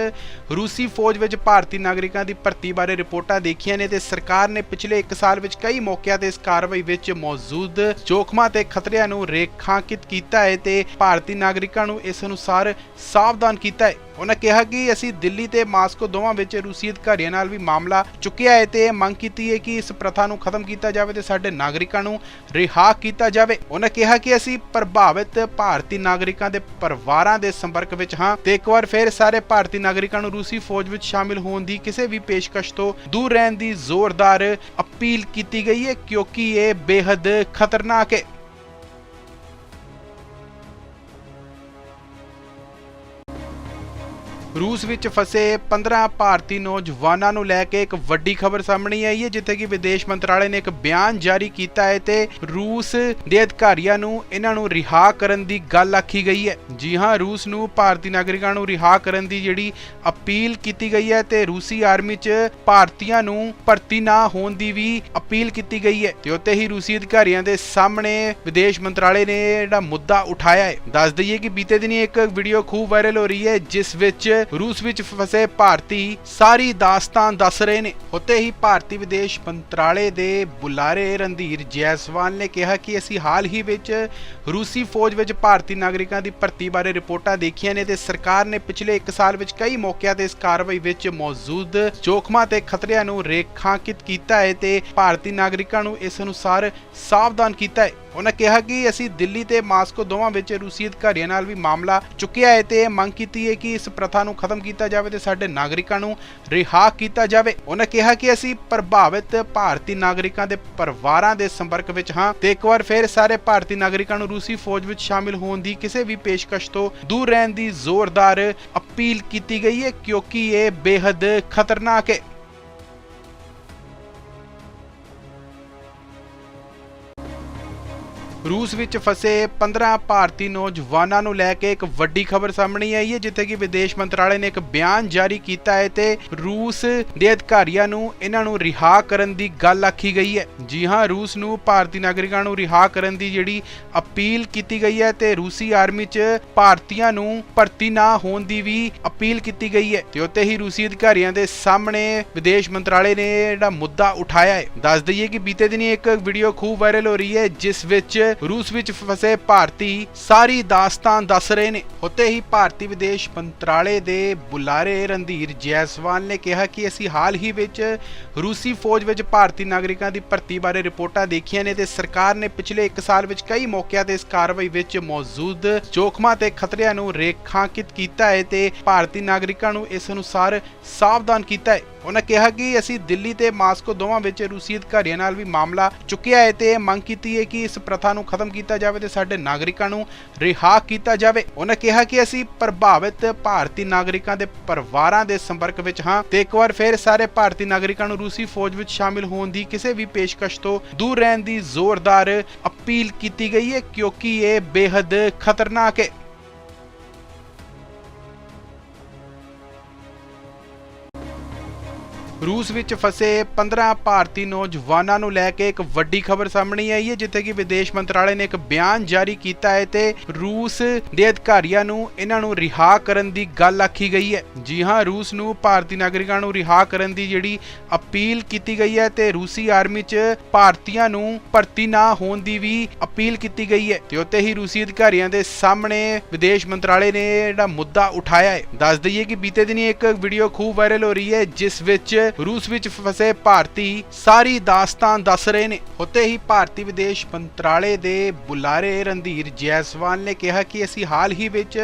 ਰੂਸੀ ਫੌਜ ਵਿੱਚ ਭਾਰਤੀ ਨਾਗਰਿਕਾਂ ਦੀ ਭਰਤੀ ਬਾਰੇ ਰਿਪੋਰਟਾਂ ਦੇਖੀਆਂ ਨੇ ਤੇ ਸਰਕਾਰ ਨੇ ਪਿਛਲੇ 1 ਸਾਲ ਵਿੱਚ ਕਈ ਮੌਕਿਆਂ ਤੇ ਇਸ ਕਾਰਵਾਈ ਵਿੱਚ ਮੌਜੂਦ ਜੋਖਮਾਂ ਤੇ ਖਤਰਿਆਂ ਨੂੰ ਰੇਖਾਂਕਿਤ ਕੀਤਾ ਹੈ ਤੇ ਭਾਰਤੀ ਨਾਗਰਿਕਾਂ ਨੂੰ ਇਸ ਅਨੁਸਾਰ ਸਾਵਧਾਨ ਕੀਤਾ ਹੈ। ਉਹਨਾਂ ਕਿਹਾ ਕਿ ਅਸੀਂ ਦਿੱਲੀ ਤੇ ਮਾਸਕੋ ਦੋਵਾਂ ਵਿੱਚ ਰੂਸੀ ਅਧਿਕਾਰੀਆਂ ਨਾਲ ਵੀ ਮਾਮਲਾ ਚੁੱਕਿਆ ਹੈ ਤੇ ਮੰਗ ਕੀਤੀ ਹੈ ਕਿ ਇਸ ਪ੍ਰਥਾ ਨੂੰ ਖਤਮ ਕੀਤਾ ਜਾਵੇ ਤੇ ਸਾਡੇ ਨਾਗਰਿਕਾਂ ਨੂੰ ਰਿਹਾ ਕੀਤਾ ਜਾਵੇ। ਉਹਨਾਂ ਕਿਹਾ ਕਿ ਅਸੀਂ ਪ੍ਰਭਾਵਿਤ ਭਾਰਤੀ ਨਾਗਰਿਕਾਂ ਦੇ ਪਰਿਵਾਰਾਂ ਦੇ ਸੰਪਰਕ ਵਿੱਚ ਹਾਂ ਤੇ ਇੱਕ ਵਾਰ ਫਿਰ ਸਾਰੇ ਭਾਰਤੀ ਨਾਗਰਿਕਾਂ ਨੂੰ ਰੂਸੀ ਫੌਜ ਵਿੱਚ ਸ਼ਾਮਿਲ ਹੋਣ ਦੀ ਕਿਸੇ ਵੀ ਪੇਸ਼ਕਸ਼ ਤੋਂ ਦੂਰ ਰਹਿਣ ਦੀ ਜ਼ੋਰਦਾਰ ਅਪੀਲ ਕੀਤੀ ਗਈ ਹੈ ਕਿਉਂਕਿ ਇਹ ਬੇहद ਖਤਰਨਾਕ ਹੈ। ਰੂਸ ਵਿੱਚ ਫਸੇ 15 ਭਾਰਤੀ ਨੌਜਵਾਨਾਂ ਨੂੰ ਲੈ ਕੇ ਇੱਕ ਵੱਡੀ ਖਬਰ ਸਾਹਮਣੇ ਆਈ ਹੈ, ਜਿੱਥੇ ਕਿ ਵਿਦੇਸ਼ ਮੰਤਰਾਲੇ ਨੇ ਇੱਕ ਬਿਆਨ ਜਾਰੀ ਕੀਤਾ ਹੈ ਤੇ ਰੂਸ ਦੇ ਅਧਿਕਾਰੀਆਂ ਨੂੰ ਇਹਨਾਂ ਨੂੰ ਰਿਹਾ ਕਰਨ ਦੀ ਗੱਲ ਆਖੀ ਗਈ ਹੈ। ਜੀ ਹਾਂ, ਰੂਸ ਨੂੰ ਭਾਰਤੀ ਨਾਗਰਿਕਾਂ ਨੂੰ ਰਿਹਾ ਕਰਨ ਦੀ ਜਿਹੜੀ ਅਪੀਲ ਕੀਤੀ ਗਈ ਹੈ ਤੇ ਰੂਸੀ ਆਰਮੀ 'ਚ ਭਾਰਤੀਆਂ ਨੂੰ ਭਰਤੀ ਨਾ ਹੋਣ ਦੀ ਵੀ ਅਪੀਲ ਕੀਤੀ ਗਈ ਹੈ ਤੇ ਉੱਤੇ ਹੀ ਰੂਸੀ ਅਧਿਕਾਰੀਆਂ ਦੇ ਸਾਹਮਣੇ ਵਿਦੇਸ਼ ਮੰਤਰਾਲੇ ਨੇ ਜਿਹੜਾ ਮੁੱਦਾ ਉਠਾਇਆ ਹੈ। ਦੱਸ ਦਈਏ ਕਿ ਬੀਤੇ ਦਿਨੀ ਇੱਕ ਵੀਡੀਓ ਖੂਬ ਵਾਇਰਲ ਹੋ ਰਹੀ ਹੈ, ਜਿਸ ਵਿੱਚ ਰੂਸ ਵਿੱਚ ਫਸੇ ਭਾਰਤੀ ਸਾਰੀ ਦਾਸਤਾਨ ਦੱਸ ਰਹੇ ਨੇ। ਉੱਤੇ ਹੀ ਭਾਰਤੀ ਵਿਦੇਸ਼ ਮੰਤਰਾਲੇ ਦੇ ਬੁਲਾਰੇ ਰਣਧੀਰ ਜੈਸਵਾਲ ਨੇ ਕਿਹਾ ਕਿ ਅਸੀਂ ਹਾਲ ਹੀ ਵਿੱਚ ਰੂਸੀ ਫੌਜ ਵਿੱਚ ਭਾਰਤੀ ਨਾਗਰਿਕਾਂ ਦੀ ਭਰਤੀ ਬਾਰੇ ਰਿਪੋਰਟਾਂ ਦੇਖੀਆਂ ਨੇ ਤੇ ਸਰਕਾਰ ਨੇ ਪਿਛਲੇ 1 ਸਾਲ ਵਿੱਚ ਕਈ ਮੌਕਿਆਂ ਤੇ ਇਸ ਕਾਰਵਾਈ ਵਿੱਚ ਮੌਜੂਦ ਜੋਖਮਾਂ ਤੇ ਖਤਰਿਆਂ ਨੂੰ ਰੇਖਾਂਕਿਤ ਕੀਤਾ ਹੈ ਤੇ ਭਾਰਤੀ ਨਾਗਰਿਕਾਂ ਨੂੰ ਇਸ ਅਨੁਸਾਰ ਸਾਵਧਾਨ ਕੀਤਾ ਹੈ। ਉਹਨਾਂ ਕਿਹਾ ਕਿ ਅਸੀਂ ਦਿੱਲੀ ਤੇ ਮਾਸਕੋ ਦੋਵਾਂ ਵਿੱਚ ਰੂਸੀ ਅਧਿਕਾਰੀਆਂ ਨਾਲ ਵੀ ਮਾਮਲਾ ਚੁੱਕਿਆ ਹੈ ਤੇ ਇਹ ਮੰਗ ਕੀਤੀ ਹੈ ਕਿ ਇਸ ਪ੍ਰਥਾ ਨੂੰ ਖਤਮ ਕੀਤਾ ਜਾਵੇ ਤੇ ਸਾਡੇ ਨਾਗਰਿਕਾਂ ਨੂੰ ਰਿਹਾ ਕੀਤਾ ਜਾਵੇ। ਉਹਨਾਂ ਕਿਹਾ ਕਿ ਅਸੀਂ ਪ੍ਰਭਾਵਿਤ ਭਾਰਤੀ ਨਾਗਰਿਕਾਂ ਦੇ ਪਰਿਵਾਰਾਂ ਦੇ ਸੰਪਰਕ ਵਿੱਚ ਹਾਂ ਤੇ ਇੱਕ ਵਾਰ ਫਿਰ ਸਾਰੇ ਭਾਰਤੀ ਨਾਗਰਿਕਾਂ ਨੂੰ ਰੂਸੀ ਫੌਜ ਵਿੱਚ ਸ਼ਾਮਿਲ ਹੋਣ ਦੀ ਕਿਸੇ ਵੀ ਪੇਸ਼ਕਸ਼ ਤੋਂ ਦੂਰ ਰਹਿਣ ਦੀ ਜ਼ੋਰਦਾਰ ਅਪੀਲ ਕੀਤੀ ਗਈ ਹੈ ਕਿਉਂਕਿ ਇਹ ਬੇहद ਖਤਰਨਾਕ ਹੈ। ਰੂਸ ਵਿੱਚ ਫਸੇ 15 ਭਾਰਤੀ ਨੌਜਵਾਨਾਂ ਨੂੰ ਲੈ ਕੇ ਇੱਕ ਵੱਡੀ ਖਬਰ ਸਾਹਮਣੇ ਆਈ ਹੈ, ਜਿੱਥੇ ਕਿ ਵਿਦੇਸ਼ ਮੰਤਰਾਲੇ ਨੇ ਇੱਕ ਬਿਆਨ ਜਾਰੀ ਕੀਤਾ ਹੈ ਤੇ ਰੂਸ ਦੇ ਅਧਿਕਾਰੀਆਂ ਨੂੰ ਇਹਨਾਂ ਨੂੰ ਰਿਹਾ ਕਰਨ ਦੀ ਗੱਲ ਆਖੀ ਗਈ ਹੈ। ਜੀ ਹਾਂ, ਰੂਸ ਨੂੰ ਭਾਰਤੀ ਨਾਗਰਿਕਾਂ ਨੂੰ ਰਿਹਾ ਕਰਨ ਦੀ ਜਿਹੜੀ ਅਪੀਲ ਕੀਤੀ ਗਈ ਹੈ ਤੇ ਰੂਸੀ ਆਰਮੀ 'ਚ ਭਾਰਤੀਆਂ ਨੂੰ ਭਰਤੀ ਨਾ ਹੋਣ ਦੀ ਵੀ ਅਪੀਲ ਕੀਤੀ ਗਈ ਹੈ ਤੇ ਉੱਤੇ ਹੀ ਰੂਸੀ ਅਧਿਕਾਰੀਆਂ ਦੇ ਸਾਹਮਣੇ ਵਿਦੇਸ਼ ਮੰਤਰਾਲੇ ਨੇ ਜਿਹੜਾ ਮੁੱਦਾ ਉਠਾਇਆ ਹੈ। ਦੱਸ ਦਈਏ ਕਿ ਬੀਤੇ ਦਿਨੀ ਇੱਕ ਵੀਡੀਓ ਖੂਬ ਵਾਇਰਲ ਹੋ ਰਹੀ ਹੈ, ਜਿਸ ਵਿੱਚ ਰੂਸ ਵਿੱਚ ਫਸੇ ਭਾਰਤੀ ਸਾਰੀ ਦਾਸਤਾਨ ਦੱਸ ਰਹੇ ਨੇ। ਉੱਤੇ ਹੀ ਭਾਰਤੀ ਵਿਦੇਸ਼ ਮੰਤਰਾਲੇ ਦੇ ਬੁਲਾਰੇ ਰਣਧੀਰ ਜੈਸਵਾਲ ਨੇ ਕਿਹਾ ਕਿ ਅਸੀਂ ਹਾਲ ਹੀ ਵਿੱਚ ਰੂਸੀ ਫੌਜ ਵਿੱਚ ਭਾਰਤੀ ਨਾਗਰਿਕਾਂ ਦੀ ਭਰਤੀ ਬਾਰੇ ਰਿਪੋਰਟਾਂ ਦੇਖੀਆਂ ਨੇ ਤੇ ਸਰਕਾਰ ਨੇ ਪਿਛਲੇ 1 ਸਾਲ ਵਿੱਚ ਕਈ ਮੌਕਿਆਂ ਤੇ ਇਸ ਕਾਰਵਾਈ ਵਿੱਚ ਮੌਜੂਦ ਜੋਖਮਾਂ ਤੇ ਖਤਰਿਆਂ ਨੂੰ ਰੇਖਾਂਕਿਤ ਕੀਤਾ ਹੈ ਤੇ ਭਾਰਤੀ ਨਾਗਰਿਕਾਂ ਨੂੰ ਇਸ ਅਨੁਸਾਰ ਸਾਵਧਾਨ ਕੀਤਾ ਹੈ। ਉਹਨਾਂ ਕਿਹਾ ਕਿ ਅਸੀਂ ਦਿੱਲੀ ਤੇ ਮਾਸਕੋ ਦੋਵਾਂ ਵਿੱਚ ਰੂਸੀ ਅਧਿਕਾਰੀਆਂ ਨਾਲ ਵੀ ਮਾਮਲਾ ਚੁੱਕਿਆ ਹੈ ਤੇ ਮੰਗ ਕੀਤੀ ਹੈ ਕਿ ਇਸ ਪ੍ਰਥਾ ਨੂੰ ਖਤਮ ਕੀਤਾ ਜਾਵੇ ਤੇ ਸਾਡੇ ਨਾਗਰਿਕਾਂ ਨੂੰ ਰਿਹਾ ਕੀਤਾ ਜਾਵੇ। ਉਹਨਾਂ ਕਿਹਾ ਕਿ ਅਸੀਂ ਪ੍ਰਭਾਵਿਤ ਭਾਰਤੀ ਨਾਗਰਿਕਾਂ ਦੇ ਪਰਿਵਾਰਾਂ ਦੇ ਸੰਪਰਕ ਵਿੱਚ ਹਾਂ ਤੇ ਇੱਕ ਵਾਰ ਫਿਰ ਸਾਰੇ ਭਾਰਤੀ ਨਾਗਰਿਕਾਂ ਨੂੰ ਰੂਸੀ ਫੌਜ ਵਿੱਚ ਸ਼ਾਮਿਲ ਹੋਣ ਦੀ ਕਿਸੇ ਵੀ ਪੇਸ਼ਕਸ਼ ਤੋਂ ਦੂਰ ਰਹਿਣ ਦੀ ਜ਼ੋਰਦਾਰ ਅਪੀਲ ਕੀਤੀ ਗਈ ਹੈ, ਕਿਉਂਕਿ ਇਹ ਬੇहद ਖਤਰਨਾਕ ਹੈ। ਰੂਸ ਵਿੱਚ ਫਸੇ 15 ਭਾਰਤੀ ਨੌਜਵਾਨਾਂ ਨੂੰ ਲੈ ਕੇ ਇੱਕ ਵੱਡੀ ਖਬਰ ਸਾਹਮਣੇ ਆਈ ਹੈ, ਜਿੱਥੇ ਕਿ ਵਿਦੇਸ਼ ਮੰਤਰਾਲੇ ਨੇ ਇੱਕ ਬਿਆਨ ਜਾਰੀ ਕੀਤਾ ਹੈ ਤੇ ਰੂਸ ਦੇ ਅਧਿਕਾਰੀਆਂ ਨੂੰ ਇਹਨਾਂ ਨੂੰ ਰਿਹਾ ਕਰਨ ਦੀ ਗੱਲ ਆਖੀ ਗਈ ਹੈ। ਜੀ ਹਾਂ, ਰੂਸ ਨੂੰ ਭਾਰਤੀ ਨਾਗਰਿਕਾਂ ਨੂੰ ਰਿਹਾ ਕਰਨ ਦੀ ਜਿਹੜੀ ਅਪੀਲ ਕੀਤੀ ਗਈ ਹੈ ਤੇ ਰੂਸੀ ਆਰਮੀ 'ਚ ਭਾਰਤੀਆਂ ਨੂੰ ਭਰਤੀ ਨਾ ਹੋਣ ਦੀ ਵੀ ਅਪੀਲ ਕੀਤੀ ਗਈ ਹੈ ਤੇ ਉੱਤੇ ਹੀ ਰੂਸੀ ਅਧਿਕਾਰੀਆਂ ਦੇ ਸਾਹਮਣੇ ਵਿਦੇਸ਼ ਮੰਤਰਾਲੇ ਨੇ ਜਿਹੜਾ ਮੁੱਦਾ ਉਠਾਇਆ ਹੈ। ਦੱਸ ਦਈਏ ਕਿ ਬੀਤੇ ਦਿਨੀ ਇੱਕ ਵੀਡੀਓ ਖੂਬ ਵਾਇਰਲ ਹੋ ਰਹੀ ਹੈ, ਜਿਸ ਵਿੱਚ ਰੂਸ ਵਿੱਚ ਫਸੇ ਭਾਰਤੀ ਸਾਰੀ ਦਾਸਤਾਨ ਦੱਸ ਰਹੇ ਨੇ। ਉੱਤੇ ਹੀ ਭਾਰਤੀ ਵਿਦੇਸ਼ ਮੰਤਰਾਲੇ ਦੇ ਬੁਲਾਰੇ ਰਣਧੀਰ ਜੈਸਵਾਲ ਨੇ ਕਿਹਾ ਕਿ ਅਸੀਂ ਹਾਲ ਹੀ ਵਿੱਚ